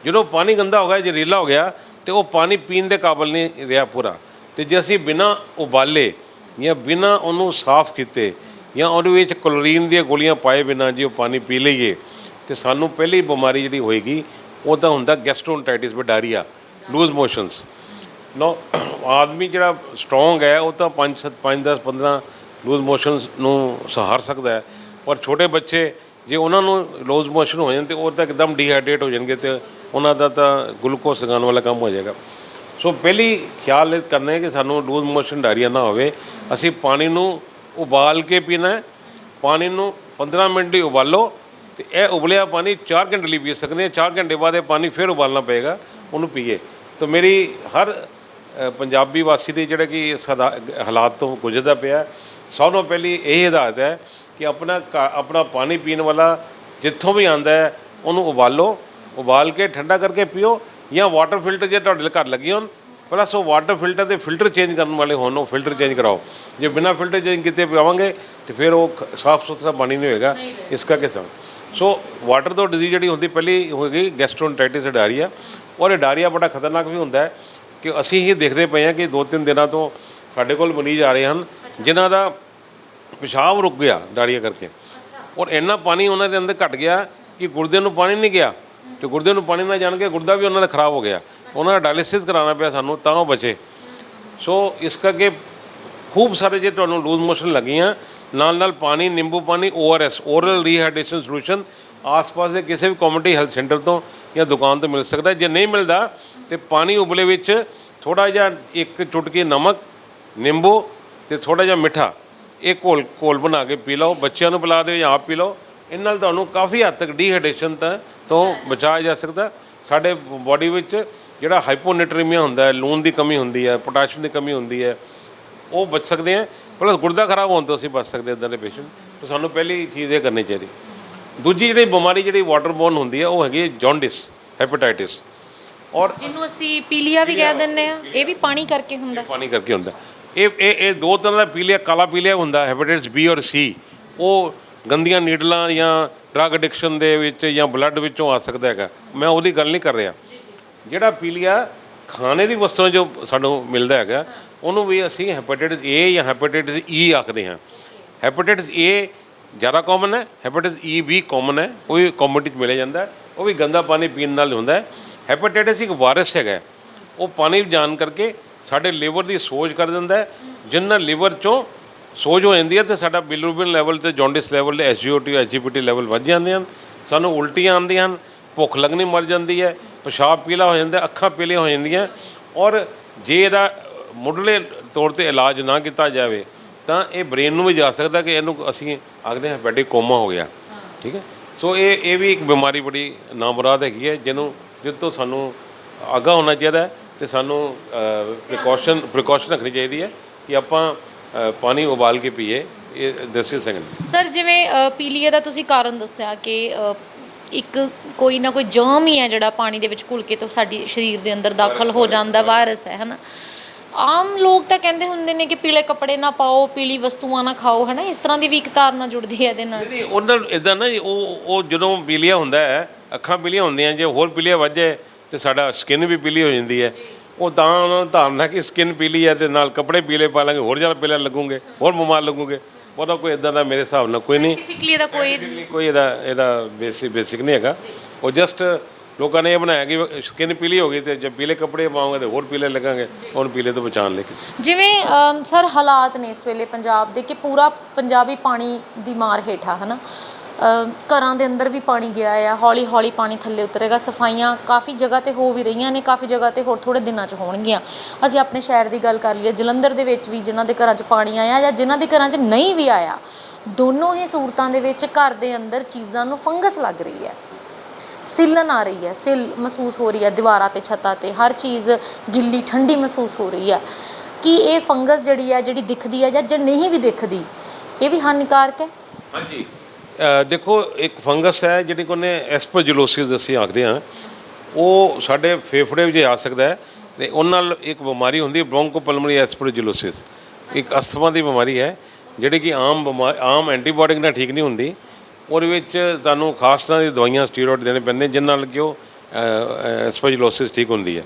ਜਦੋਂ ਪਾਣੀ ਗੰਦਾ ਹੋ ਗਿਆ ਜ਼ਹਿਰੀਲਾ ਹੋ ਗਿਆ ਤੇ ਉਹ ਪਾਣੀ ਪੀਣ ਦੇ ਕਾਬਲ ਨਹੀਂ ਰਿਹਾ ਪੂਰਾ। ਤੇ ਜੇ ਅਸੀਂ ਬਿਨਾ ਉਬਾਲੇ ਜਾਂ ਬਿਨਾ ਉਹਨੂੰ ਸਾਫ਼ ਕੀਤੇ ਜਾਂ ਉਹਦੇ ਵਿੱਚ ਕਲੋਰੀਨ ਦੀਆਂ ਗੋਲੀਆਂ ਪਾਏ ਬਿਨਾ ਜੇ ਉਹ ਪਾਣੀ ਪੀ ਲਈਏ, ਤੇ ਸਾਨੂੰ ਪਹਿਲੀ ਬਿਮਾਰੀ ਜਿਹੜੀ ਹੋਏਗੀ, ਉਹ ਤਾਂ ਹੁੰਦਾ gastroenteritis diarrhoea, loose motions. No ਆਦਮੀ ਜਿਹੜਾ ਸਟਰੋਂਗ ਹੈ, ਉਹ ਤਾਂ 5 5 10 15 ਲੂਜ਼ ਮੋਸ਼ਨਸ ਨੂੰ ਸਹਾਰ ਸਕਦਾ ਹੈ, ਪਰ ਛੋਟੇ ਬੱਚੇ ਜੇ ਉਹਨਾਂ ਨੂੰ ਲੂਜ਼ ਮੋਸ਼ਨ ਹੋ ਜਾਣ ਤੇ ਉਹ ਤਾਂ ਇੱਕਦਮ ਡੀਹਾਈਡਰੇਟ ਹੋ ਜਾਣਗੇ ਤੇ ਉਹਨਾਂ ਦਾ ਤਾਂ ਗਲੂਕੋਸ ਲਗਾਉਣ ਵਾਲਾ ਕੰਮ ਹੋ ਜਾਏਗਾ। ਸੋ ਪਹਿਲੀ ਖਿਆਲ ਕਰਨਾ ਹੈ ਕਿ ਸਾਨੂੰ ਲੂਜ਼ ਮੋਸ਼ਨ ਡਾਇਰੀਆ ਨਾ ਹੋਵੇ। ਅਸੀਂ ਪਾਣੀ ਨੂੰ ਉਬਾਲ ਕੇ ਪੀਣਾ ਪਾਣੀ ਨੂੰ 15 ਮਿੰਟ ਹੀ ਉਬਾਲੋ ਤੇ ਇਹ ਉਬਲਿਆ ਪਾਣੀ 4 ਘੰਟੇ ਲਈ ਪੀ ਸਕਦੇ ਹਾਂ। 4 ਘੰਟੇ ਬਾਅਦ ਇਹ ਪਾਣੀ ਫਿਰ ਉਬਾਲਣਾ ਪਏਗਾ, ਉਹਨੂੰ ਪੀਏ। ਤਾਂ ਮੇਰੀ ਹਰ ਪੰਜਾਬੀ ਵਾਸੀ ਦੇ ਜਿਹੜਾ ਕਿ ਇਸ ਹਾਲਾ- ਹਾਲਾਤ ਤੋਂ ਗੁਜ਼ਰਦਾ ਪਿਆ ਸਭ ਤੋਂ ਪਹਿਲੀ ਇਹ ਹਦਾਇਤ ਹੈ ਕਿ ਆਪਣਾ ਘਾ- ਆਪਣਾ ਪਾਣੀ ਪੀਣ ਵਾਲਾ ਜਿੱਥੋਂ ਵੀ ਆਂਦਾ ਹੈ, ਉਹਨੂੰ ਉਬਾਲੋ। ਉਬਾਲ ਕੇ ਠੰਡਾ ਕਰਕੇ ਪੀਓ ਜਾਂ ਵਾਟਰ ਫਿਲਟਰ ਜੇ ਤੁਹਾਡੇ ਘਰ ਲੱਗੇ ਹੋਣ ਪਲੱਸ ਉਹ ਵਾਟਰ ਫਿਲਟਰ ਦੇ ਫਿਲਟਰ ਚੇਂਜ ਕਰਨ ਵਾਲੇ ਹੋਣ ਉਹ ਫਿਲਟਰ ਚੇਂਜ ਕਰਾਓ। ਜੇ ਬਿਨਾ ਫਿਲਟਰ ਚੇਂਜ ਕੀਤੇ ਪਿਆਵਾਂਗੇ ਤੇ ਫਿਰ ਉਹ ਸਾਫ਼ ਸੁਥਰਾ ਪਾਣੀ ਨਹੀਂ ਹੋਏਗਾ। ਇਸ ਕਰਕੇ ਸਭ। ਸੋ ਵਾਟਰ ਤੋਂ ਡਿਜ਼ੀਜ਼ ਜਿਹੜੀ ਹੁੰਦੀ ਪਹਿਲੀ ਹੋਏਗੀ ਗੈਸਟ੍ਰੋਇੰਟਾਈਟਿਸ ਡਾਇਰੀਆ ਔਰ ਇਹ ਡਾਇਰੀਆ ਬੜਾ ਖਤਰਨਾਕ ਵੀ ਹੁੰਦਾ ਹੈ ਕਿ ਅਸੀਂ ਹੀ ਦੇਖਦੇ ਪਏ ਹਾਂ ਕਿ ਦੋ ਤਿੰਨ ਦਿਨਾਂ ਤੋਂ ਸਾਡੇ ਕੋਲ ਮਰੀਜ਼ ਆ ਰਹੇ ਹਨ ਜਿਨ੍ਹਾਂ ਦਾ ਪਿਸ਼ਾਬ ਰੁਕ ਗਿਆ ਡਾਇਰੀਆ ਕਰਕੇ। ਔਰ ਇੰਨਾ ਪਾਣੀ ਉਹਨਾਂ ਦੇ ਅੰਦਰ ਘਟ ਗਿਆ ਕਿ ਗੁਰਦੇ ਨੂੰ ਪਾਣੀ ਨਹੀਂ ਗਿਆ। ਤੇ ਗੁਰਦੇ ਨੂੰ ਪਾਣੀ ਨਾ ਜਾਣ ਕੇ ਗੁਰਦਾ ਵੀ ਉਹਨਾਂ ਦਾ ਖਰਾਬ ਹੋ ਗਿਆ। ਉਹਨਾਂ ਦਾ ਡਾਇਲਿਸਿਸ ਕਰਾਉਣਾ ਪਿਆ ਸਾਨੂੰ, ਤਾਂ ਉਹ ਬਚੇ। ਸੋ ਇਸ ਕਰਕੇ ਖੂਬ ਸਾਰੇ ਜੇ ਤੁਹਾਨੂੰ ਲੂਜ਼ ਮੋਸ਼ਨ ਲੱਗੀਆਂ ਨਾਲ ਨਾਲ ਪਾਣੀ, ਨਿੰਬੂ ਪਾਣੀ ORS ਓਰਲ ਰੀਹਾਈਡਰੇਸ਼ਨ ਸੋਲੂਸ਼ਨ ਆਸ-ਪਾਸ ਦੇ ਕਿਸੇ ਵੀ ਕਮਿਊਨਿਟੀ ਹੈਲਥ ਸੈਂਟਰ ਤੋਂ ਜਾਂ ਦੁਕਾਨ ਤੋਂ ਮਿਲ ਸਕਦਾ। ਜੇ ਨਹੀਂ ਮਿਲਦਾ, ਤੇ ਪਾਣੀ ਉਬਲੇ ਵਿੱਚ ਥੋੜਾ ਜਿਹਾ ਇੱਕ ਚੁਟਕੀ ਨਮਕ, ਨਿੰਬੂ ਤੇ ਥੋੜਾ ਜਿਹਾ ਮਿੱਠਾ, ਇਹ ਘੋਲ ਘੋਲ ਬਣਾ ਕੇ ਪੀ ਲਓ। ਬੱਚਿਆਂ ਨੂੰ ਪਿਲਾ ਦਿਓ ਜਾਂ ਆਪ ਪੀ ਲਓ। ਇਹ ਨਾਲ ਤੁਹਾਨੂੰ ਕਾਫੀ ਹੱਦ ਤੱਕ ਡੀਹਾਈਡਰੇਸ਼ਨ ਤਾਂ ਤੋਂ ਬਚਾਇਆ ਜਾ ਸਕਦਾ। ਸਾਡੇ ਬਾਡੀ ਵਿੱਚ ਜਿਹੜਾ ਹਾਈਪੋਨੇਟਰੀਮੀਆ ਹੁੰਦਾ ਹੈ ਲੂਣ ਦੀ ਕਮੀ ਹੁੰਦੀ ਹੈ ਪੋਟਾਸ਼ੀਅਮ ਦੀ ਕਮੀ ਹੁੰਦੀ ਹੈ ਉਹ ਬਚ ਸਕਦੇ ਆ ਪਲੱਸ ਗੁਰਦਾ ਖਰਾਬ ਹੋਣ ਤੋਂ ਅਸੀਂ ਬਚ ਸਕਦੇ ਇਦਾਂ ਦੇ ਪੇਸ਼ੈਂਟ ਤਾਂ ਸਾਨੂੰ ਪਹਿਲੀ ਚੀਜ਼ ਇਹ ਕਰਨੀ ਚਾਹੀਦੀ। ਦੂਜੀ ਜਿਹੜੀ ਬਿਮਾਰੀ ਜਿਹੜੀ ਵਾਟਰਬੋਰਨ ਹੁੰਦੀ ਹੈ ਉਹ ਹੈਗੀ ਹੈ ਜੌਂਡਿਸ ਹੈਪੇਟਾਈਟਿਸ ਔਰ ਜਿਹਨੂੰ ਅਸੀਂ ਪੀਲੀਆ ਵੀ ਕਹਿ ਦਿੰਨੇ ਆ ਇਹ ਵੀ ਪਾਣੀ ਕਰਕੇ ਹੁੰਦਾ। ਪਾਣੀ ਕਰਕੇ ਹੁੰਦਾ। ਇਹ ਇਹ ਇਹ ਦੋ ਤਰ੍ਹਾਂ ਦਾ ਪੀਲੀਆ ਕਾਲਾ ਪੀਲੀਆ ਹੁੰਦਾ ਹੈਪੇਟਾਈਟਸ ਬੀ ਔਰ ਸੀ ਉਹ ਗੰਦੀਆਂ ਨੀਡਲਾਂ ਜਾਂ ਡਰਗ ਐਡਿਕਸ਼ਨ ਦੇ ਵਿੱਚ ਜਾਂ ਬਲੱਡ ਵਿੱਚੋਂ ਆ ਸਕਦਾ ਹੈਗਾ। ਮੈਂ ਉਹਦੀ ਗੱਲ ਨਹੀਂ ਕਰ ਰਿਹਾ। ਜਿਹੜਾ ਪੀਲੀਆ ਖਾਣੇ ਦੀ ਵਸਤੂਆਂ ਜੋ ਸਾਨੂੰ ਮਿਲਦਾ ਹੈਗਾ ਉਹਨੂੰ ਵੀ ਅਸੀਂ ਹੈਪੇਟਾਈਟਸ ਏ ਜਾਂ ਹੈਪੇਟਾਈਟਸ ਈ ਆਖਦੇ ਹਾਂ। ਹੈਪੇਟਾਈਟਸ ਏ ਜ਼ਿਆਦਾ ਕਾਮਨ ਹੈ ਹੈਪੇਟਾਈਟਸ ਈ ਵੀ ਕਾਮਨ ਹੈ ਉਹ ਵੀ ਕਮਿਊਨਿਟੀ 'ਚ ਮਿਲਿਆ ਜਾਂਦਾ। ਉਹ ਵੀ ਗੰਦਾ ਪਾਣੀ ਪੀਣ ਨਾਲ ਹੁੰਦਾ ਹੈ। ਹੈਪੇਟਾਈਟਸ ਇੱਕ ਵਾਇਰਸ ਹੈਗਾ ਉਹ ਪਾਣੀ ਜਾਣ ਕਰਕੇ ਸਾਡੇ ਲਿਵਰ ਦੀ ਸੋਜ ਕਰ ਦਿੰਦਾ ਜਿੰਨਾ ਲਿਵਰ ਚੋਂ ਸੋਜ ਹੋ ਜਾਂਦੀ ਹੈ ਤੇ ਸਾਡਾ ਬਿਲਰੂਬਿਨ ਲੈਵਲ ਤੇ ਜੌਂਡਿਸ ਲੈਵਲ ਤੇ ਐਸਜੀਓਟੀ ਐਸਜੀਪੀਟੀ ਲੈਵਲ ਵੱਧ ਜਾਂਦੇ ਹਨ। ਸਾਨੂੰ ਉਲਟੀਆਂ ਆਉਂਦੀਆਂ ਹਨ, ਭੁੱਖ ਲੱਗਣੀ ਮਰ ਜਾਂਦੀ ਹੈ, ਪਿਸ਼ਾਬ ਪੀਲਾ ਹੋ ਜਾਂਦਾ, ਅੱਖਾਂ ਪੀਲੀਆਂ ਹੋ ਜਾਂਦੀਆਂ ਔਰ ਜੇ ਇਹਦਾ ਮੁੱਢਲੇ ਤੌਰ ਤੇ ਇਲਾਜ ਨਾ ਕੀਤਾ ਜਾਵੇ, ਤਾਂ ਇਹ ਬ੍ਰੇਨ ਨੂੰ ਵੀ ਜਾ ਸਕਦਾ ਕਿ ਇਹਨੂੰ ਅਸੀਂ ਆਖਦੇ ਹਾਂ ਹੈਪੇਟਿਕ ਕੋਮਾ ਹੋ ਗਿਆ। ਠੀਕ ਹੈ? ਸੋ ਇਹ ਇਹ ਵੀ ਇੱਕ ਬਿਮਾਰੀ ਬੜੀ ਨਾਮੁਰਾਦ ਹੈਗੀ ਹੈ, ਜਿਹਨੂੰ ਜਿਸ ਤੋਂ ਸਾਨੂੰ ਆਗਾਹ ਹੋਣਾ ਚਾਹੀਦਾ ਹੈ ਤੇ ਸਾਨੂੰ ਪ੍ਰੀਕਾਸ਼ਨ ਪ੍ਰੀਕਾਸ਼ਨ ਰੱਖਣੀ ਚਾਹੀਦੀ ਹੈ ਕਿ ਆਪਾਂ ਪਾਣੀ ਉਬਾਲ ਕੇ ਪੀਏ ਇਹ ਦੱਸਿਓ ਸੈਕਿੰਡ ਸਰ ਜਿਵੇਂ ਅ, ਪੀਲੀਆ ਦਾ ਤੁਸੀਂ ਕਾਰਨ ਦੱਸਿਆ ਕਿ ਅ, ਇੱਕ ਕੋਈ ਨਾ ਕੋਈ ਜਰਮ ਹੀ ਹੈ ਜਿਹੜਾ ਪਾਣੀ ਦੇ ਵਿੱਚ ਘੁਲ ਕੇ ਤੋਂ ਸਾਡੀ ਸਰੀਰ ਦੇ ਅੰਦਰ ਦਾਖਲ ਹੋ ਜਾਂਦਾ ਵਾਇਰਸ। ਹੈ ਹਨਾ? ਆਮ ਲੋਕ ਤਾਂ ਕਹਿੰਦੇ ਹੁੰਦੇ ਨੇ ਕਿ ਪੀਲੇ ਕੱਪੜੇ ਨਾ ਪਾਓ ਪੀਲੀ ਵਸਤੂਆਂ ਨਾ ਖਾਓ ਹਨਾ? ਇਸ ਤਰ੍ਹਾਂ ਦੀ ਵੀ ਇੱਕ ਧਾਰਨਾ ਜੁੜਦੀ ਹੈ ਇਹਦੇ ਨਾਲ। ਨਹੀਂ ਉਹਨਾਂ ਇਦਾਂ ਨਾ ਜੀ, ਉਹ ਉਹ ਜਦੋਂ ਪੀਲੀਆ ਹੁੰਦਾ ਹੈ ਅੱਖਾਂ ਪੀਲੀਆਂ ਹੁੰਦੀਆਂ ਜੇ ਹੋਰ ਪੀਲੀਆ ਵੱਜੇ ਤੇ ਸਾਡਾ ਸਕਿਨ ਵੀ ਪੀਲੀ ਹੋ ਜਾਂਦੀ ਹੈ। ਉਹ ਤਾਂ ਉਹਨਾਂ ਨੂੰ ਧਾਰਨਾ ਕਿ ਸਕਿਨ ਪੀਲੀ ਹੈ ਤੇ ਨਾਲ ਕੱਪੜੇ ਪੀਲੇ ਪਾ ਲਾਂਗੇ ਹੋਰ ਜ਼ਿਆਦਾ ਪੀਲੇ ਲੱਗੂਗੇ ਹੋਰ ਬਿਮਾਰ ਲੱਗੂਗੇ। ਉਹਦਾ ਕੋਈ ਇਦਾਂ ਦਾ ਮੇਰੇ ਹਿਸਾਬ ਨਾਲ ਕੋਈ ਨਹੀਂ। ਸਾਇੰਟੀਫਿਕਲੀ ਇਹਦਾ ਕੋਈ ਕੋਈ ਇਹਦਾ ਇਹਦਾ ਬੇਸਿਕ ਬੇਸਿਕ ਨਹੀਂ ਹੈਗਾ। ਉਹ ਜਸਟ ਲੋਕਾਂ ਨੇ ਇਹ ਬਣਾਇਆ ਕਿ ਸਕਿਨ ਪੀਲੀ ਹੋ ਗਈ ਤੇ ਜੇ ਪੀਲੇ ਕੱਪੜੇ ਪਾਵਾਂਗੇ ਤੇ ਹੋਰ ਪੀਲੇ ਲੱਗਾਂਗੇ ਉਹਨੂੰ ਪੀਲੇ ਤੋਂ ਬਚਾਉਣ ਲਈ। ਜਿਵੇਂ ਸਰ ਹਾਲਾਤ ਨੇ ਇਸ ਵੇਲੇ ਪੰਜਾਬ ਦੇ ਕਿ ਪੂਰਾ ਪੰਜਾਬੀ ਪਾਣੀ ਦੀ ਮਾਰ ਹੇਠਾ ਹਨਾ? ਘਰਾਂ ਦੇ ਅੰਦਰ ਵੀ ਪਾਣੀ ਗਿਆ ਆ ਹੌਲੀ ਹੌਲੀ ਪਾਣੀ ਥੱਲੇ ਉਤਰੇਗਾ, ਸਫਾਈਆਂ ਕਾਫੀ ਜਗ੍ਹਾ ਤੇ ਹੋ ਵੀ ਰਹੀਆਂ ਨੇ, ਕਾਫੀ ਜਗ੍ਹਾ ਤੇ ਹੋਰ ਥੋੜੇ ਦਿਨਾਂ 'ਚ ਹੋਣਗੀਆਂ। ਅਸੀਂ ਆਪਣੇ ਸ਼ਹਿਰ ਦੀ ਗੱਲ ਕਰ ਲਈਏ, ਜਲੰਧਰ ਦੇ ਵਿੱਚ ਵੀ ਜਿਨ੍ਹਾਂ ਦੇ ਘਰਾਂ 'ਚ ਪਾਣੀ ਆਇਆ ਜਾਂ ਜਿਨ੍ਹਾਂ ਦੇ ਘਰਾਂ 'ਚ ਨਹੀਂ ਵੀ ਆਇਆ, ਦੋਨੋਂ ਹੀ ਸੂਰਤਾਂ ਦੇ ਵਿੱਚ ਘਰ ਦੇ ਅੰਦਰ ਚੀਜ਼ਾਂ ਨੂੰ ਫੰਗਸ ਲੱਗ ਰਹੀ ਹੈ। ਸਿੱਲਣ ਆ ਰਹੀ ਹੈ, ਸਿੱਲ ਮਹਿਸੂਸ ਹੋ ਰਹੀ ਹੈ, ਦੀਵਾਰਾਂ ਤੇ, ਛੱਤਾਂ ਤੇ, ਹਰ ਚੀਜ਼ ਗਿੱਲੀ, ਠੰਡੀ ਮਹਿਸੂਸ ਹੋ ਰਹੀ ਹੈ। ਕਿ ਇਹ ਫੰਗਸ ਜਿਹੜੀ ਹੈ, ਜਿਹੜੀ ਦਿਖਦੀ ਹੈ ਜਾਂ ਜੇ ਨਹੀਂ ਵੀ ਦਿਖਦੀ, ਇਹ ਵੀ ਹਾਨੀਕਾਰਕ ਹੈ? ਹਾਂਜੀ। ਦੇਖੋ, ਇੱਕ ਫੰਗਸ ਹੈ ਜਿਹੜੀ ਕੋਨੇ ਐਸਪਰਜਲੋਸਿਸ ਅਸੀਂ ਆਖਦੇ ਹਾਂ। ਉਹ ਸਾਡੇ ਫੇਫੜੇ ਵਿੱਚ ਆ ਸਕਦਾ ਹੈ ਤੇ ਉਹਨਾਂ ਨਾਲ ਇੱਕ ਬਿਮਾਰੀ ਹੁੰਦੀ ਹੈ ਬ੍ਰੋਂਕੋਪਲਮੋਨਰੀ ਐਸਪਰਜਲੋਸਿਸ। ਇੱਕ ਅਸਥਮਾ ਦੀ ਬਿਮਾਰੀ ਹੈ, ਜਿਹੜੀ ਕਿ ਆਮ ਬਿਮਾਰ ਆਮ ਐਂਟੀਬਾਇਓਟਿਕ ਨਾਲ ਠੀਕ ਨਹੀਂ ਹੁੰਦੀ। ਉਹਦੇ ਵਿੱਚ ਤੁਹਾਨੂੰ ਖਾਸ ਤਰ੍ਹਾਂ ਦੀ ਦਵਾਈਆਂ, ਸਟੀਰੋਇਡ ਦੇਣੇ ਪੈਂਦੇ ਜਿਨ੍ਹਾਂ ਨਾਲ ਕਿ ਉਹ ਐਸਪਰਜਲੋਸਿਸ ਠੀਕ ਹੁੰਦੀ ਹੈ।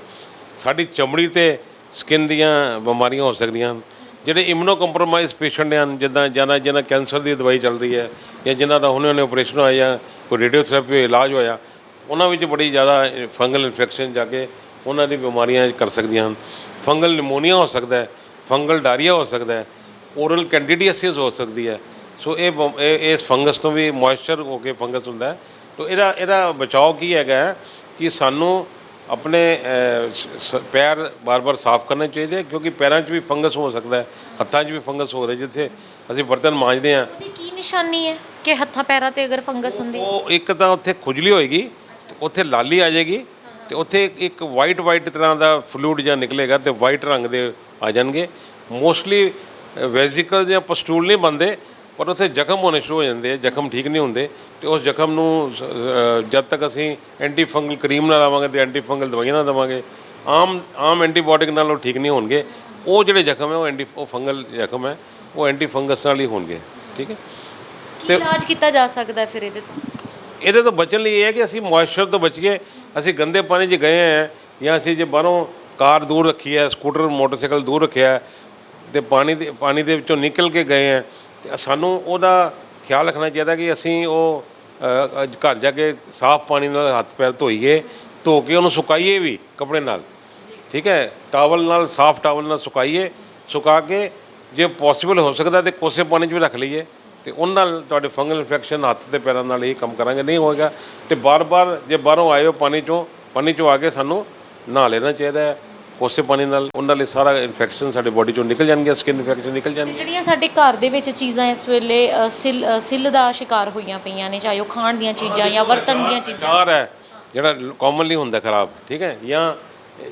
ਸਾਡੀ ਚਮੜੀ ਤੇ ਸਕਿਨ ਦੀਆਂ ਬਿਮਾਰੀਆਂ ਹੋ ਸਕਦੀਆਂ ਹਨ। ਜਿਹੜੇ ਇਮੂਨੋ ਕੰਪਰੋਮਾਈਜ਼ ਪੇਸ਼ੈਂਟ ਹਨ, ਜਿੱਦਾਂ ਜਿਹਨਾਂ ਜਿਹਨਾਂ ਕੈਂਸਰ ਦੀ ਦਵਾਈ ਚੱਲਦੀ ਹੈ ਜਾਂ ਜਿਨ੍ਹਾਂ ਦਾ ਹੁਣੇ ਹੁਣੇ ਆਪਰੇਸ਼ਨ ਹੋਇਆ ਜਾਂ ਕੋਈ ਰੇਡੀਓਥੈਰੇਪੀ ਹੋਇਆ, ਇਲਾਜ ਹੋਇਆ, ਉਹਨਾਂ ਵਿੱਚ ਬੜੀ ਜ਼ਿਆਦਾ ਫੰਗਲ ਇਨਫੈਕਸ਼ਨ ਜਾ ਕੇ ਉਹਨਾਂ ਦੀ ਬਿਮਾਰੀਆਂ ਕਰ ਸਕਦੀਆਂ ਹਨ। ਫੰਗਲ ਨਿਮੋਨੀਆ ਹੋ ਸਕਦਾ ਹੈ ਫੰਗਲ ਡਾਇਰੀਆ ਹੋ ਸਕਦਾ ਹੈ ਓਰਲ ਕੈਂਡੀਡੀਅਸਿਸ ਹੋ ਸਕਦੀ ਹੈ। ਸੋ ਇਹ ਬ- ਇਸ ਫੰਗਸ ਤੋਂ ਵੀ ਮੋਇਸਚਰ ਹੋ ਕੇ ਫੰਗਸ ਹੁੰਦਾ ਹੈ। ਤੋ ਇਹਦਾ ਇਹਦਾ ਬਚਾਓ ਕੀ ਹੈਗਾ ਹੈ ਕਿ ਸਾਨੂੰ ਆਪਣੇ ਪੈਰ ਬਾਰ-ਬਾਰ ਸਾਫ਼ ਕਰਨੇ ਚਾਹੀਦੇ ਆ, ਕਿਉਂਕਿ ਪੈਰਾਂ 'ਚ ਵੀ ਫੰਗਸ ਹੋ ਸਕਦਾ ਹੈ ਹੱਥਾਂ 'ਚ ਵੀ ਫੰਗਸ ਹੋ ਰਿਹਾ ਜਿੱਥੇ ਅਸੀਂ ਬਰਤਨ ਮਾਂਜਦੇ ਹਾਂ। ਉਹਦੀ ਕੀ ਨਿਸ਼ਾਨੀ ਹੈ ਕਿ ਹੱਥਾਂ ਪੈਰਾਂ ਤੇ ਅਗਰ ਫੰਗਸ ਹੁੰਦੀ? ਉਹ ਇੱਕ ਤਾਂ ਉੱਥੇ ਖੁਜਲੀ ਹੋਏਗੀ ਉੱਥੇ ਲਾਲੀ ਆ ਜਾਏਗੀ ਤੇ ਉੱਥੇ ਇੱਕ- ਇੱਕ ਵਾਈਟ ਵਾਈਟ ਤਰ੍ਹਾਂ ਦਾ ਫਲੂਇਡ ਜਾਂ ਨਿਕਲੇਗਾ ਤੇ ਵਾਈਟ ਰੰਗ ਦੇ ਆ ਜਾਣਗੇ। ਮੋਸਟਲੀ ਵੈਜ਼ੀਕਲ ਜਾਂ ਪਸਟੂਲ ਨਹੀਂ ਬੰਦੇ ਪਰ ਉੱਥੇ ਜ਼ਖਮ ਹੋਣੇ ਸ਼ੁਰੂ ਹੋ ਜਾਂਦੇ ਆ ਜ਼ਖਮ ਠੀਕ ਨਹੀਂ ਹੁੰਦੇ ਤੇ ਉਸ ਜ਼ਖਮ ਨੂੰ ਜਦ ਤੱਕ ਅਸੀਂ ਐਂਟੀ ਫੰਗਲ ਕਰੀਮ ਨਾ ਲਾਵਾਂਗੇ ਤੇ ਐਂਟੀ ਫੰਗਲ ਦਵਾਈਆਂ ਨਾ ਦੇਵਾਂਗੇ ਆਮ ਆਮ ਐਂਟੀਬਾਇਓਟਿਕ ਨਾਲ ਉਹ ਠੀਕ ਨਹੀਂ ਹੋਣਗੇ। ਉਹ ਜਿਹੜੇ ਜ਼ਖਮ ਹੈ ਉਹ ਐਂਟੀ ਉਹ ਫੰਗਲ ਜ਼ਖਮ ਹੈ ਉਹ ਐਂਟੀ ਫੰਗਸ ਨਾਲ ਹੀ ਹੋਣਗੇ ਠੀਕ ਹੈ? ਕੀ ਇਲਾਜ ਕੀਤਾ ਜਾ ਸਕਦਾ ਫਿਰ ਇਹਦੇ ਤੋਂ? ਇਹਦੇ ਤੋਂ ਬਚਣ ਲਈ ਇਹ ਹੈ ਕਿ ਅਸੀਂ ਮੋਇਸਚਰ ਤੋਂ ਬਚੀਏ ਅਸੀਂ ਗੰਦੇ ਪਾਣੀ 'ਚ ਗਏ ਹੈ ਜਾਂ ਅਸੀਂ ਜੇ ਬਾਹਰੋਂ ਕਾਰ ਦੂਰ ਰੱਖੀ ਹੈ ਸਕੂਟਰ ਮੋਟਰਸਾਈਕਲ ਦੂਰ ਰੱਖਿਆ ਤੇ ਪਾਣੀ ਦੇ ਪਾਣੀ ਦੇ ਵਿੱਚੋਂ ਨਿਕਲ ਕੇ ਗਏ ਹੈ ਤੇ ਸਾਨੂੰ ਉਹਦਾ ਖਿਆਲ ਰੱਖਣਾ ਚਾਹੀਦਾ ਕਿ ਅਸੀਂ ਉਹ ਘਰ ਜਾ ਕੇ ਸਾਫ਼ ਪਾਣੀ ਨਾਲ ਹੱਥ ਪੈਰ ਧੋਈਏ, ਧੋ ਕੇ ਉਹਨੂੰ ਸੁਕਾਈਏ ਵੀ ਕੱਪੜੇ ਨਾਲ। ਠੀਕ ਹੈ? ਟਾਵਲ ਨਾਲ, ਸਾਫ਼ ਟਾਵਲ ਨਾਲ ਸੁਕਾਈਏ, ਸੁਕਾ ਕੇ ਜੇ ਪੋਸੀਬਲ ਹੋ ਸਕਦਾ ਤੇ ਕੋਸੇ ਪਾਣੀ 'ਚ ਵੀ ਰੱਖ ਲਈਏ ਤੇ ਉਹਨਾਂ ਨਾਲ ਤੁਹਾਡੇ ਫੰਗਲ ਇਨਫੈਕਸ਼ਨ ਹੱਥ ਤੇ ਪੈਰਾਂ ਨਾਲ ਇਹ ਕੰਮ ਕਰਾਂਗੇ। ਨਹੀਂ ਹੋਏਗਾ ਤੇ ਬਾਰ-ਬਾਰ ਜੇ ਬਾਹਰੋਂ ਆਏ ਹੋ ਪਾਣੀ 'ਚੋਂ ਪਾਣੀ 'ਚੋਂ ਆ ਕੇ ਸਾਨੂੰ ਨਹਾ ਲੈਣਾ ਚਾਹੀਦਾ ਹੈ। ਕੋਸੇ ਪਾਣੀ ਨਾਲ ਉਹਨਾਂ ਲਈ ਸਾਰਾ ਇਨਫੈਕਸ਼ਨ ਸਾਡੇ ਬੋਡੀ 'ਚੋਂ ਨਿਕਲ ਜਾਣਗੇ ਸਕਿਨ ਇਨਫੈਕਸ਼ਨ ਨਿਕਲ ਜਾਣਗੇ। ਜਿਹੜੀਆਂ ਸਾਡੇ ਘਰ ਦੇ ਵਿੱਚ ਚੀਜ਼ਾਂ ਇਸ ਵੇਲੇ ਅ, ਸਿੱਲ ਅ, ਸਿੱਲ ਦਾ ਸ਼ਿਕਾਰ ਹੋਈਆਂ ਪਈਆਂ ਨੇ ਚਾਹੇ ਉਹ ਖਾਣ ਦੀਆਂ ਚੀਜ਼ਾਂ ਜਾਂ ਵਰਤਣ ਦੀਆਂ ਚੀਜ਼ਾਂ। ਹੈ ਜਿਹੜਾ ਕਾਮਨਲੀ ਹੁੰਦਾ ਖਰਾਬ ਠੀਕ ਹੈ? ਜਾਂ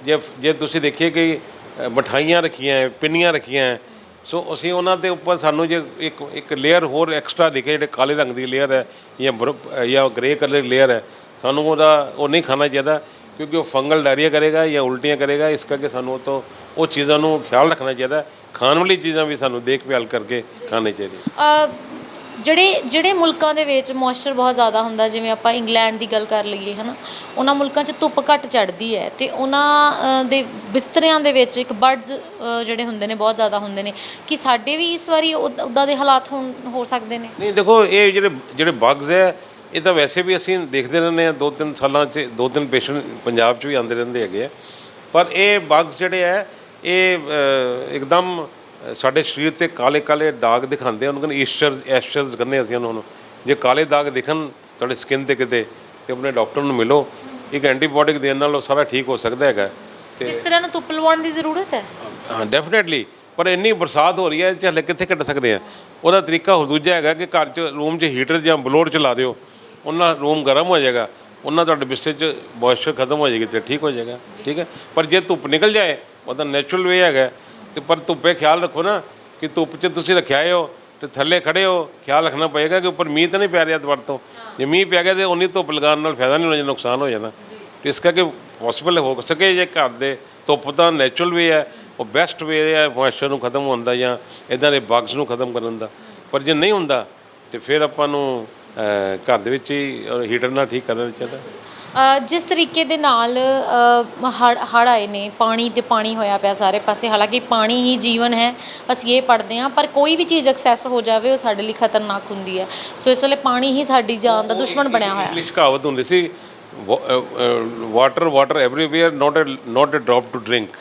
ਜੇ ਜੇ ਤੁਸੀਂ ਦੇਖੀਏ ਕਿ ਅ, ਮਠਾਈਆਂ ਰੱਖੀਆਂ ਹੈ, ਪਿੰਨੀਆਂ ਰੱਖੀਆਂ ਹੈ, ਸੋ ਅਸੀਂ ਉਹਨਾਂ ਦੇ ਉੱਪਰ ਸਾਨੂੰ ਜੇ ਇੱਕ ਇੱਕ ਲੇਅਰ ਹੋਰ ਐਕਸਟਰਾ ਦਿਖੇ ਜਿਹੜੇ ਕਾਲੇ ਰੰਗ ਦੀ ਲੇਅਰ ਹੈ ਜਾਂ ਬਰ- ਜਾਂ ਗ੍ਰੇ ਕਲਰ ਦੀ ਲੇਅਰ ਹੈ ਸਾਨੂੰ ਉਹਦਾ ਉਹ ਨਹੀਂ ਖਾਣਾ ਚਾਹੀਦਾ। ਕਿਉਂਕਿ ਉਹ ਫੰਗਲ ਡਾਇਰੀਆ ਕਰੇਗਾ ਜਾਂ ਉਲਟੀਆਂ ਕਰੇਗਾ ਇਸ ਕਰਕੇ ਸਾਨੂੰ ਉਹ ਤੋਂ ਉਹ ਚੀਜ਼ਾਂ ਨੂੰ ਖਿਆਲ ਰੱਖਣਾ ਚਾਹੀਦਾ। ਖਾਣ ਵਾਲੀ ਚੀਜ਼ਾਂ ਵੀ ਸਾਨੂੰ ਦੇਖਭਾਲ ਕਰਕੇ ਖਾਣੇ ਚਾਹੀਦੀ। ਅ, ਜਿਹੜੇ ਜਿਹੜੇ ਮੁਲਕਾਂ ਦੇ ਵਿੱਚ ਮੋਇਸਚਰ ਬਹੁਤ ਜ਼ਿਆਦਾ ਹੁੰਦਾ ਜਿਵੇਂ ਆਪਾਂ ਇੰਗਲੈਂਡ ਦੀ ਗੱਲ ਕਰ ਲਈਏ ਹਨਾ ਉਹਨਾਂ ਮੁਲਕਾਂ 'ਚ ਧੁੱਪ ਘੱਟ ਚੜਦੀ ਹੈ ਤੇ ਉਹਨਾਂ ਦੇ ਬਿਸਤਰਿਆਂ ਦੇ ਵਿੱਚ ਇੱਕ ਬਰਡਸ ਜਿਹੜੇ ਹੁੰਦੇ ਨੇ ਬਹੁਤ ਜ਼ਿਆਦਾ ਹੁੰਦੇ ਨੇ। ਕਿ ਸਾਡੇ ਵੀ ਇਸ ਵਾਰੀ ਉਦਾਂ ਦੇ ਹਾਲਾਤ ਹੋਣ ਹੋ ਸਕਦੇ ਨੇ? ਨਹੀਂ ਦੇਖੋ ਇਹ ਜਿਹੜੇ ਜਿਹੜੇ ਬਗਸ ਹੈ ਇਹ ਤਾਂ ਵੈਸੇ ਵੀ ਅਸੀਂ ਦੇਖਦੇ ਰਹਿੰਦੇ ਆ ਦੋ ਤਿੰਨ ਸਾਲਾਂ 'ਚ ਦੋ ਤਿੰਨ ਪੇਸ਼ੈਂਟ ਪੰਜਾਬ 'ਚ ਵੀ ਆਉਂਦੇ ਰਹਿੰਦੇ ਹੈਗੇ ਆ। ਪਰ ਇਹ ਬਗਸ ਜਿਹੜੇ ਹੈ ਇਹ ਇੱਕਦਮ ਸਾਡੇ ਸਰੀਰ ਤੇ ਕਾਲੇ ਕਾਲੇ ਦਾਗ ਦਿਖਾਉਂਦੇ ਆ। ਉਹਨਾਂ ਨੂੰ ਈਸਟਰਸ ਐਸਟਰਸ ਕਹਿੰਦੇ ਅਸੀਂ ਉਹਨਾਂ ਨੂੰ ਜੇ ਕਾਲੇ ਦਾਗ ਦਿਖਣ ਤੁਹਾਡੇ ਸਕਿਨ ਤੇ ਕਿਤੇ ਤੇ ਆਪਣੇ ਡਾਕਟਰ ਨੂੰ ਮਿਲੋ ਇੱਕ ਐਂਟੀਬਾਇਓਟਿਕ ਦੇਣ ਨਾਲ ਉਹ ਸਾਰਾ ਠੀਕ ਹੋ ਸਕਦਾ ਹੈਗਾ। ਤੇ ਬਿਸਤਰਿਆਂ ਨੂੰ ਧੁੱਪ ਲਵਾਉਣ ਦੀ ਜ਼ਰੂਰਤ ਹੈ? ਹਾਂ ਡੈਫੀਨਿਟਲੀ ਪਰ ਇੰਨੀ ਬਰਸਾਤ ਹੋ ਰਹੀ ਹੈ ਹਲੇ ਕਿੱਥੇ ਕੱਢ ਸਕਦੇ ਆ? ਉਹਦਾ ਤਰੀਕਾ ਹੋਰ ਦੂਜਾ ਹੈਗਾ ਕਿ ਘਰ 'ਚ ਰੂਮ 'ਚ ਹੀਟਰ ਜਾਂ ਬਲੋਰ ਚਲਾ ਦਿਓ। ਉਹਨਾਂ ਰੂਮ ਗਰਮ ਹੋ ਜਾਏਗਾ ਉਹਨਾਂ ਤੁਹਾਡੇ ਬਿਸਤਰੇ 'ਚ ਮੋਇਸਚਰ ਖਤਮ ਹੋ ਜਾਏਗੀ ਤੇ ਠੀਕ ਹੋ ਜਾਏਗਾ ਠੀਕ ਹੈ? ਪਰ ਜੇ ਧੁੱਪ ਨਿਕਲ ਜਾਏ ਉਹਦਾ ਨੈਚੁਰਲ ਵੇ ਹੈਗਾ। ਤੇ ਪਰ ਧੁੱਪੇ ਖਿਆਲ ਰੱਖੋ ਨਾ ਕਿ ਧੁੱਪ 'ਚ ਤੁਸੀਂ ਰੱਖਿਆ ਹੋ ਤੇ ਥੱਲੇ ਖੜੇ ਹੋ ਖਿਆਲ ਰੱਖਣਾ ਪਏਗਾ ਕਿ ਉੱਪਰ ਮੀਂਹ ਤਾਂ ਨਹੀਂ ਪੈ ਰਿਹਾ ਦੁਆਰ ਤੋਂ। ਜੇ ਮੀਂਹ ਪੈ ਗਿਆ ਤੇ ਉਨੀ ਧੁੱਪ ਲਗਾਉਣ ਨਾਲ ਫਾਇਦਾ ਨਹੀਂ ਹੋਣਾ ਨੁਕਸਾਨ ਹੋ ਜਾਣਾ। ਤੇ ਇਸ ਕਰਕੇ ਪੋਸੀਬਲ ਹੋ ਸਕੇ ਜੇ ਘਰ ਦੇ ਧੁੱਪ ਤਾਂ ਨੈਚੁਰਲ ਵੇ ਹੈ ਉਹ ਬੈਸਟ ਵੇ ਹੈ ਮੋਇਸਚਰ ਨੂੰ ਖਤਮ ਹੋਣ ਦਾ ਜਾਂ ਇਦਾਂ ਦੇ ਬਗਸ ਨੂੰ ਖਤਮ ਕਰਨ ਦਾ। ਪਰ ਜੇ ਨਹੀਂ ਹੁੰਦਾ ਤੇ ਫਿਰ ਆਪਾਂ ਨੂੰ ਘਰ ਦੇ ਵਿੱਚ ਹੀ ਹੀਟਰ ਨਾਲ ਠੀਕ ਕਰਨਾ ਚਾਹੀਦਾ ਅ, ਜਿਸ ਤਰੀਕੇ ਦੇ ਨਾਲ ਹੜ ਹੜ ਆਏ ਨੇ ਪਾਣੀ ਤੇ ਪਾਣੀ ਹੋਇਆ ਪਿਆ ਸਾਰੇ ਪਾਸੇ ਹਾਲਾਂਕਿ ਪਾਣੀ ਹੀ ਜੀਵਨ ਹੈ ਅਸੀਂ ਇਹ ਪੜ੍ਹਦੇ ਹਾਂ ਪਰ ਕੋਈ ਵੀ ਚੀਜ਼ ਐਕਸੈਸ ਹੋ ਜਾਵੇ ਉਹ ਸਾਡੇ ਲਈ ਖਤਰਨਾਕ ਹੁੰਦੀ ਹੈ। ਸੋ ਇਸ ਵੇਲੇ ਪਾਣੀ ਹੀ ਸਾਡੀ ਜਾਨ ਦਾ ਦੁਸ਼ਮਣ ਬਣਿਆ ਹੋਇਆ ਹੈ। ਇੰਗਲਿਸ਼ ਕਹਾਵਤ ਹੁੰਦੀ ਸੀ water water everywhere not a not a drop to drink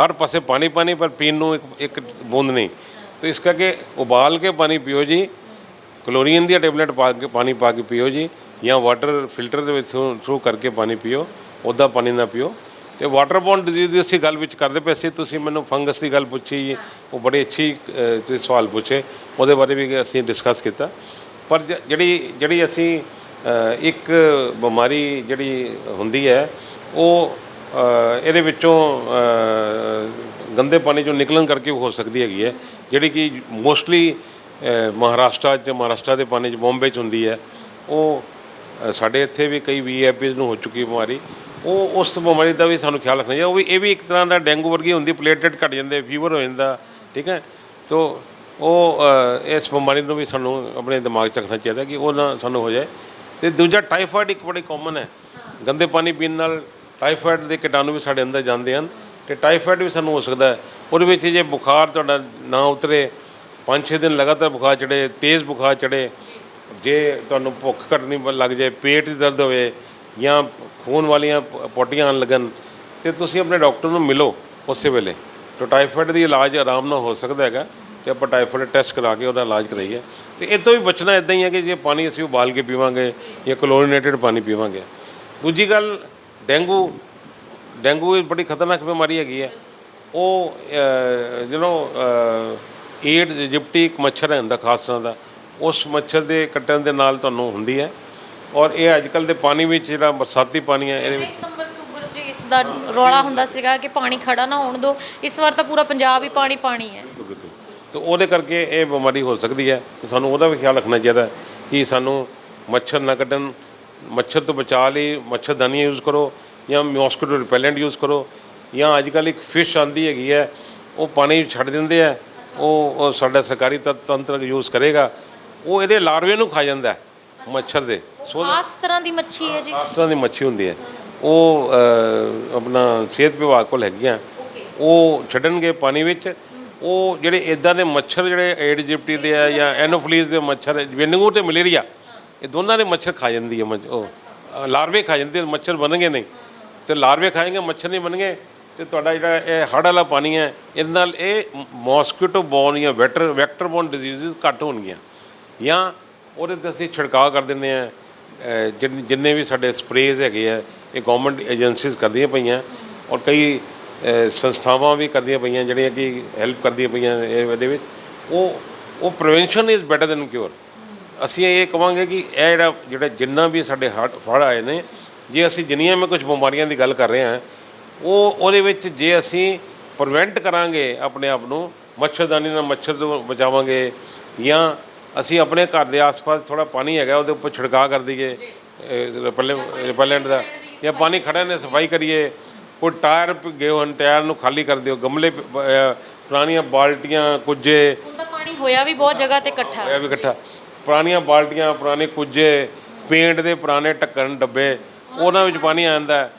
ਹਰ ਪਾਸੇ ਪਾਣੀ ਪਾਣੀ ਪਰ ਪੀਣ ਨੂੰ ਇੱਕ ਇੱਕ ਬੂੰਦ ਨਹੀਂ। ਤੇ ਇਸ ਕਰਕੇ ਉਬਾਲ ਕੇ ਪਾਣੀ ਪੀਓ ਜੀ ਕਲੋਰੀਨ ਦੀਆਂ ਟੈਬਲੇਟ ਪਾ ਕੇ ਪਾਣੀ ਪਾ ਕੇ ਪੀਓ ਜੀ, ਜਾਂ ਵਾਟਰ ਫਿਲਟਰ ਦੇ ਵਿੱਚ ਥਰੂ ਕਰਕੇ ਪਾਣੀ ਪੀਓ ਉੱਦਾਂ ਪਾਣੀ ਨਾ ਪੀਓ। ਤੇ ਵਾਟਰਬੋਰਨ ਡਿਜ਼ੀਜ਼ ਦੀ ਅਸੀਂ ਗੱਲ ਵਿੱਚ ਕਰਦੇ ਪਏ ਸੀ, ਤੁਸੀਂ ਮੈਨੂੰ ਫੰਗਸ ਦੀ ਗੱਲ ਪੁੱਛੀ ਜੀ ਉਹ ਬੜੀ ਅੱਛੀ ਤੁਸੀਂ ਸਵਾਲ ਪੁੱਛੇ, ਉਹਦੇ ਬਾਰੇ ਵੀ ਅਸੀਂ ਡਿਸਕਸ ਕੀਤਾ। ਪਰ ਜਿਹੜੀ ਜਿਹੜੀ ਅਸੀਂ ਇੱਕ ਬਿਮਾਰੀ ਜਿਹੜੀ ਹੁੰਦੀ ਹੈ, ਉਹ ਇਹਦੇ ਵਿੱਚੋਂ ਗੰਦੇ ਪਾਣੀ ਚੋਂ ਨਿਕਲਣ ਕਰਕੇ ਹੋ ਸਕਦੀ ਹੈਗੀ ਹੈ, ਜਿਹੜੀ ਕਿ ਮੋਸਟਲੀ ਮਹਾਰਾਸ਼ਟਰ ਚ, ਮਹਾਰਾਸ਼ਟਰ ਦੇ ਪਾਣੀ ਚ, ਬੰਬੇ ਚ ਹੁੰਦੀ ਹੈ। ਉਹ ਸਾਡੇ ਇੱਥੇ ਵੀ ਕਈ ਵੀਆਈਪੀਜ਼ ਨੂੰ ਹੋ ਚੁੱਕੀ ਬਿਮਾਰੀ। ਉਹ ਉਸ ਬਿਮਾਰੀ ਦਾ ਵੀ ਸਾਨੂੰ ਖਿਆਲ ਰੱਖਣਾ ਚਾਹੀਦਾ। ਉਹ ਵੀ, ਇਹ ਵੀ ਇੱਕ ਤਰ੍ਹਾਂ ਦਾ ਡੈਂਗੂ ਵਰਗੀ ਹੁੰਦੀ, ਪਲੇਟਲੇਟ ਘਟ ਜਾਂਦੇ ਫੀਵਰ ਹੋ ਜਾਂਦਾ, ਠੀਕ ਹੈ? ਤੋ ਉਹ ਇਸ ਬਿਮਾਰੀ ਨੂੰ ਵੀ ਸਾਨੂੰ ਆਪਣੇ ਦਿਮਾਗ 'ਚ ਰੱਖਣਾ ਚਾਹੀਦਾ ਕਿ ਉਹ ਨਾ ਸਾਨੂੰ ਹੋ ਜਾਏ। ਤੇ ਦੂਜਾ ਟਾਈਫਾਇਡ ਇੱਕ ਬੜੀ ਕਾਮਨ ਹੈ। ਗੰਦੇ ਪਾਣੀ ਪੀਣ ਨਾਲ ਟਾਈਫਾਇਡ ਦੇ ਕੀਟਾਣੂ ਵੀ ਸਾਡੇ ਅੰਦਰ ਜਾਂਦੇ ਹਨ। ਤੇ ਟਾਈਫਾਇਡ ਵੀ ਸਾਨੂੰ ਹੋ ਸਕਦਾ ਉਹਦੇ ਵਿੱਚ ਜੇ ਬੁਖਾਰ ਤੁਹਾਡਾ ਨਾ ਉਤਰੇ 5-6 ਦਿਨ ਲਗਾਤਾਰ ਬੁਖਾਰ ਚੜੇ ਤੇਜ਼ ਬੁਖਾਰ ਚੜੇ ਜੇ ਤੁਹਾਨੂੰ ਭੁੱਖ ਘਟਣੀ ਲੱਗ ਜਾਏ, ਪੇਟ 'ਚ ਦਰਦ ਹੋਵੇ ਜਾਂ ਖੂਨ ਵਾਲੀਆਂ ਪੋਟੀਆਂ ਆਉਣ ਲੱਗਣ, ਤੇ ਤੁਸੀਂ ਆਪਣੇ ਡਾਕਟਰ ਨੂੰ ਮਿਲੋ ਉਸੇ ਵੇਲੇ। ਤੇ ਟਾਈਫਾਇਡ ਦੀ ਇਲਾਜ ਆਰਾਮ ਨਾਲ ਹੋ ਸਕਦਾ ਹੈਗਾ, ਤੇ ਆਪਾਂ ਟਾਈਫਾਇਡ ਟੈਸਟ ਕਰਾ ਕੇ ਉਹਦਾ ਇਲਾਜ ਕਰਾਈਏ। ਤੇ ਇਹ ਤੋਂ ਵੀ ਬਚਣਾ ਇਦਾਂ ਹੀ ਹੈ ਕਿ ਜੇ ਪਾਣੀ ਅਸੀਂ ਉਬਾਲ ਕੇ ਪੀਵਾਂਗੇ ਜਾਂ ਕਲੋਰੀਨੇਟਡ ਪਾਣੀ ਪੀਵਾਂਗੇ। ਦੂਜੀ ਗੱਲ, ਡੈਂਗੂ, ਡੇਂਗੂ ਬੜੀ ਖਤਰਨਾਕ ਬਿਮਾਰੀ ਹੈਗੀ ਹੈ। ਉਹ ਜਿਹਨੂੰ ਏਡ ਜਿਪਟੀ ਇੱਕ ਮੱਛਰ ਹੁੰਦਾ ਖਾਸ ਤਰ੍ਹਾਂ ਦਾ ਉਸ ਮੱਛਰ ਦੇ ਕੱਟਣ ਦੇ ਨਾਲ ਤੁਹਾਨੂੰ ਹੁੰਦੀ ਹੈ। ਔਰ ਇਹ ਅੱਜ ਕੱਲ ਦੇ ਪਾਣੀ ਵਿੱਚ ਜਿਹੜਾ ਬਰਸਾਤੀ ਪਾਣੀ ਹੈ ਇਹਦੇ ਵਿੱਚ ਸਤੰਬਰ ਅਕਤੂਬਰ 'ਚ ਇਸ ਦਾ ਰੌਲਾ ਹੁੰਦਾ ਸੀਗਾ ਕਿ ਪਾਣੀ ਖੜਾ ਨਾ ਹੋਣ ਦਿਓ ਇਸ ਵਾਰ ਤਾਂ ਪੂਰਾ ਪੰਜਾਬ ਹੀ ਪਾਣੀ ਪਾਣੀ ਹੈ। ਤੇ ਉਹਦੇ ਕਰਕੇ ਇਹ ਬਿਮਾਰੀ ਹੋ ਸਕਦੀ ਹੈ ਤੇ ਸਾਨੂੰ ਉਹਦਾ ਵੀ ਖਿਆਲ ਰੱਖਣਾ ਚਾਹੀਦਾ ਕਿ ਸਾਨੂੰ ਮੱਛਰ ਨਾ ਕੱਟਣ ਮੱਛਰ ਤੋਂ ਬਚਾਅ ਲਈ ਮੱਛਰਦਾਨੀਆਂ ਯੂਜ਼ ਕਰੋ ਜਾਂ ਮੌਸਕੀਟੋ ਰਿਪੈਲੈਂਟ ਯੂਜ਼ ਕਰੋ ਜਾਂ ਅੱਜ ਕੱਲ ਇੱਕ ਫਿਸ਼ ਆਂਦੀ ਹੈਗੀ ਹੈ ਉਹ ਪਾਣੀ ਛੱਡ ਦਿੰਦੇ ਆ ਉਹ ਉਹ ਸਾਡਾ ਸਰਕਾਰੀ ਤੰਤ- ਤੰਤਰ ਯੂਜ਼ ਕਰੇਗਾ ਉਹ ਇਹਦੇ ਲਾਰਵੇ ਨੂੰ ਖਾ ਜਾਂਦਾ ਹੈ, ਮੱਛਰ ਦੇ। ਸੋ ਖਾਸ ਤਰ੍ਹਾਂ ਦੀ ਮੱਛੀ ਹੈ ਜੀ? ਤਰ੍ਹਾਂ ਦੀ ਮੱਛੀ ਹੁੰਦੀ ਹੈ। ਉਹ ਆਪਣਾ ਸਿਹਤ ਵਿਭਾਗ ਕੋਲ ਹੈਗੀਆਂ। ਉਹ ਛੱਡਣਗੇ ਪਾਣੀ ਵਿੱਚ। ਉਹ ਜਿਹੜੇ ਇਦਾਂ ਦੇ ਮੱਛਰ ਜਿਹੜੇ ਏਡ ਜਿਪਟੀ ਦੇ ਆ ਜਾਂ ਐਨੋਫਲੀਜ਼ ਦੇ ਮੱਛਰ ਡੇਂਗੂ ਤੇ ਮਲੇਰੀਆ ਇਹ ਦੋਨਾਂ ਦੇ ਮੱਛਰ ਖਾ ਜਾਂਦੀ ਹੈ ਮੱਝ- ਉਹ ਲਾਰਵੇ ਖਾ ਜਾਂਦੇ ਮੱਛਰ ਬਣਨਗੇ ਨਹੀਂ। ਤੇ ਲਾਰਵੇ ਖਾਏਂਗੇ ਮੱਛਰ ਨਹੀਂ ਬਣਨਗੇ। ਤੇ ਤੁਹਾਡਾ ਜਿਹੜਾ ਇਹ ਹੜ੍ਹ ਵਾਲਾ ਪਾਣੀ ਹੈ, ਇਹਦੇ ਨਾਲ ਇਹ ਮੌਸਕੀਟੋ ਬੋਰਨ ਜਾਂ ਵੈਕਟਰ ਵੈਕਟਰ ਬੋਰਨ ਡਿਜ਼ੀਜ਼ਸ ਘੱਟ ਹੋਣਗੀਆਂ। ਜਾਂ ਉਹਦੇ ਤੇ ਅਸੀਂ ਛਿੜਕਾਅ ਕਰ ਦਿੰਦੇ ਆ ਜਿੰਨ- ਜਿੰਨੇ ਵੀ ਸਾਡੇ ਸਪਰੇਜ਼ ਹੈਗੇ ਆ, ਇਹ ਗਵਰਨਮੈਂਟ ਏਜੰਸੀਜ਼ ਕਰਦੀਆਂ ਪਈਆਂ, ਔਰ ਕਈ ਸੰਸਥਾਵਾਂ ਵੀ ਕਰਦੀਆਂ ਪਈਆਂ, ਜਿਹੜੀਆਂ ਕਿ ਹੈਲਪ ਕਰਦੀਆਂ ਪਈਆਂ ਇਹ ਇਹਦੇ ਵਿੱਚ, ਉਹ ਉਹ prevention is better than cure ਅਸੀਂ ਇਹ ਕਵਾਂਗੇ ਕਿ ਇਹ ਜਿਹੜਾ ਜਿਹੜਾ ਜਿੰਨਾ ਵੀ ਸਾਡੇ ਹੜ੍ਹ ਫੜ ਆਏ ਨੇ, ਜੇ ਅਸੀਂ ਜਿੰਨੀਆਂ ਮੈਂ ਕੁਝ ਬਿਮਾਰੀਆਂ ਦੀ ਗੱਲ ਕਰ ਰਹੇ ਹਾਂ ਉਹ ਉਹਦੇ ਵਿੱਚ ਜੇ ਅਸੀਂ ਪ੍ਰੀਵੈਂਟ ਕਰਾਂਗੇ ਆਪਣੇ ਆਪ ਨੂੰ ਮੱਛਰਦਾਨੀ ਨਾਲ ਮੱਛਰ ਤੋਂ ਬਚਾਵਾਂਗੇ ਜਾਂ ਅਸੀਂ ਆਪਣੇ ਘਰ ਦੇ ਆਸ-ਪਾਸ ਥੋੜਾ ਪਾਣੀ ਹੈਗਾ ਉਹਦੇ ਉੱਪਰ ਛਿੜਕਾਅ ਕਰ ਦਈਏ ਰਿਪੈਲੈਂਟ ਦਾ ਜਾਂ ਪਾਣੀ ਖੜਾ ਨੇ ਸਫ਼ਾਈ ਕਰੀਏ ਕੋਈ ਟਾਇਰ ਗਏ ਹੋਣ ਟਾਇਰ ਨੂੰ ਖਾਲੀ ਕਰ ਦਿਓ ਗਮਲੇ ਪੁਰਾਣੀਆਂ ਬਾਲਟੀਆਂ ਕੁੱਜੇ। ਉਹਦਾ ਪਾਣੀ ਹੋਇਆ ਵੀ ਬਹੁਤ ਜਗ੍ਹਾ ਤੇ ਇਕੱਠਾ। ਹੋਇਆ ਵੀ ਇਕੱਠਾ। ਪੁਰਾਣੀਆਂ ਬਾਲਟੀਆਂ ਪੁਰਾਣੇ ਕੁੱਜੇ ਪੇਂਟ ਦੇ ਪੁਰਾਣੇ ਢੱਕਣ ਡੱਬੇ ਉਹਨਾਂ ਵਿੱਚ ਪਾਣੀ ਆ ਜਾਂਦਾ। ਹੈ।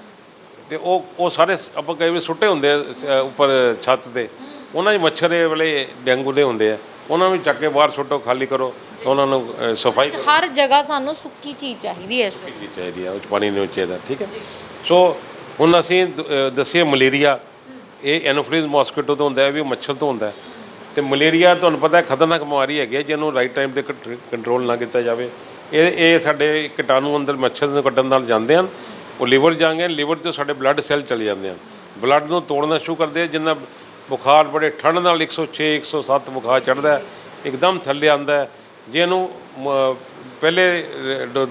ਤੇ ਉਹ ਉਹ ਸਾਰੇ ਆਪਾਂ ਕਈ ਵਾਰ ਸੁੱਟੇ ਹੁੰਦੇ ਆ ਸ- ਅਹ ਉੱਪਰ ਛੱਤ ਤੇ। ਉਹਨਾਂ 'ਚ ਮੱਛਰ ਇਹ ਵੇਲੇ ਡੇਂਗੂ ਦੇ ਹੁੰਦੇ ਆ। ਉਹਨਾਂ ਨੂੰ ਚੱਕ ਕੇ ਬਾਹਰ ਸੁੱਟੋ ਖਾਲੀ ਕਰੋ। ਉਹਨਾਂ ਨੂੰ ਅਹ, ਸਫ਼ਾਈ ਕਰੋ। ਹਰ ਜਗ੍ਹਾ ਸਾਨੂੰ ਸੁੱਕੀ ਚੀਜ਼ ਚਾਹੀਦੀ ਹੈ ਇਸ ਵੇਲੇ। ਚੀਜ਼ ਚਾਹੀਦੀ ਆ ਉਹ 'ਚ ਪਾਣੀ ਨਹੀਂ ਚਾਹੀਦਾ ਠੀਕ ਹੈ? ਸੋ ਹੁਣ ਅਸੀਂ ਦ- ਅਹ, ਦੱਸੀਏ ਮਲੇਰੀਆ। ਇਹ ਐਨੋਫਿਲਿਸ ਮੋਸਕੀਟੋ ਤੋਂ ਹੁੰਦਾ ਹੈ ਵੀ ਮੱਛਰ ਤੋਂ ਹੁੰਦਾ ਹੈ। ਤੇ ਮਲੇਰੀਆ ਤੁਹਾਨੂੰ ਪਤਾ ਹੈ ਖਤਰਨਾਕ ਬਿਮਾਰੀ ਹੈਗੀ ਹੈ ਜਿਹਨੂੰ ਰਾਈਟ ਟਾਈਮ ਤੇ ਕੰਟਰੋਲ ਨਾ ਕੀਤਾ ਜਾਵੇ। ਇਹ ਇਹ ਸਾਡੇ ਕੀਟਾਣੂ ਅੰਦਰ ਮੱਛਰ ਨੂੰ ਕੱਟਣ ਨਾਲ ਜਾਂਦੇ ਹਨ। ਉਹ ਲੀਵਰ ਜਾਂਗੇ ਲਿਵਰ ਤੋਂ ਸਾਡੇ ਬਲੱਡ ਸੈੱਲ ਚਲੇ ਜਾਂਦੇ ਹਨ। ਬਲੱਡ ਨੂੰ ਤੋੜਨਾ ਸ਼ੁਰੂ ਕਰਦੇ ਆ, ਜਿੰਨਾ ਬੁਖਾਰ ਬੜੇ ਠੰਡ ਨਾਲ 106 107 ਬੁਖਾਰ ਚੜਦਾ ਇੱਕਦਮ ਥੱਲੇ ਆਂਦਾ ਜੇ ਇਹਨੂੰ, ਮ- ਪਹਿਲੇ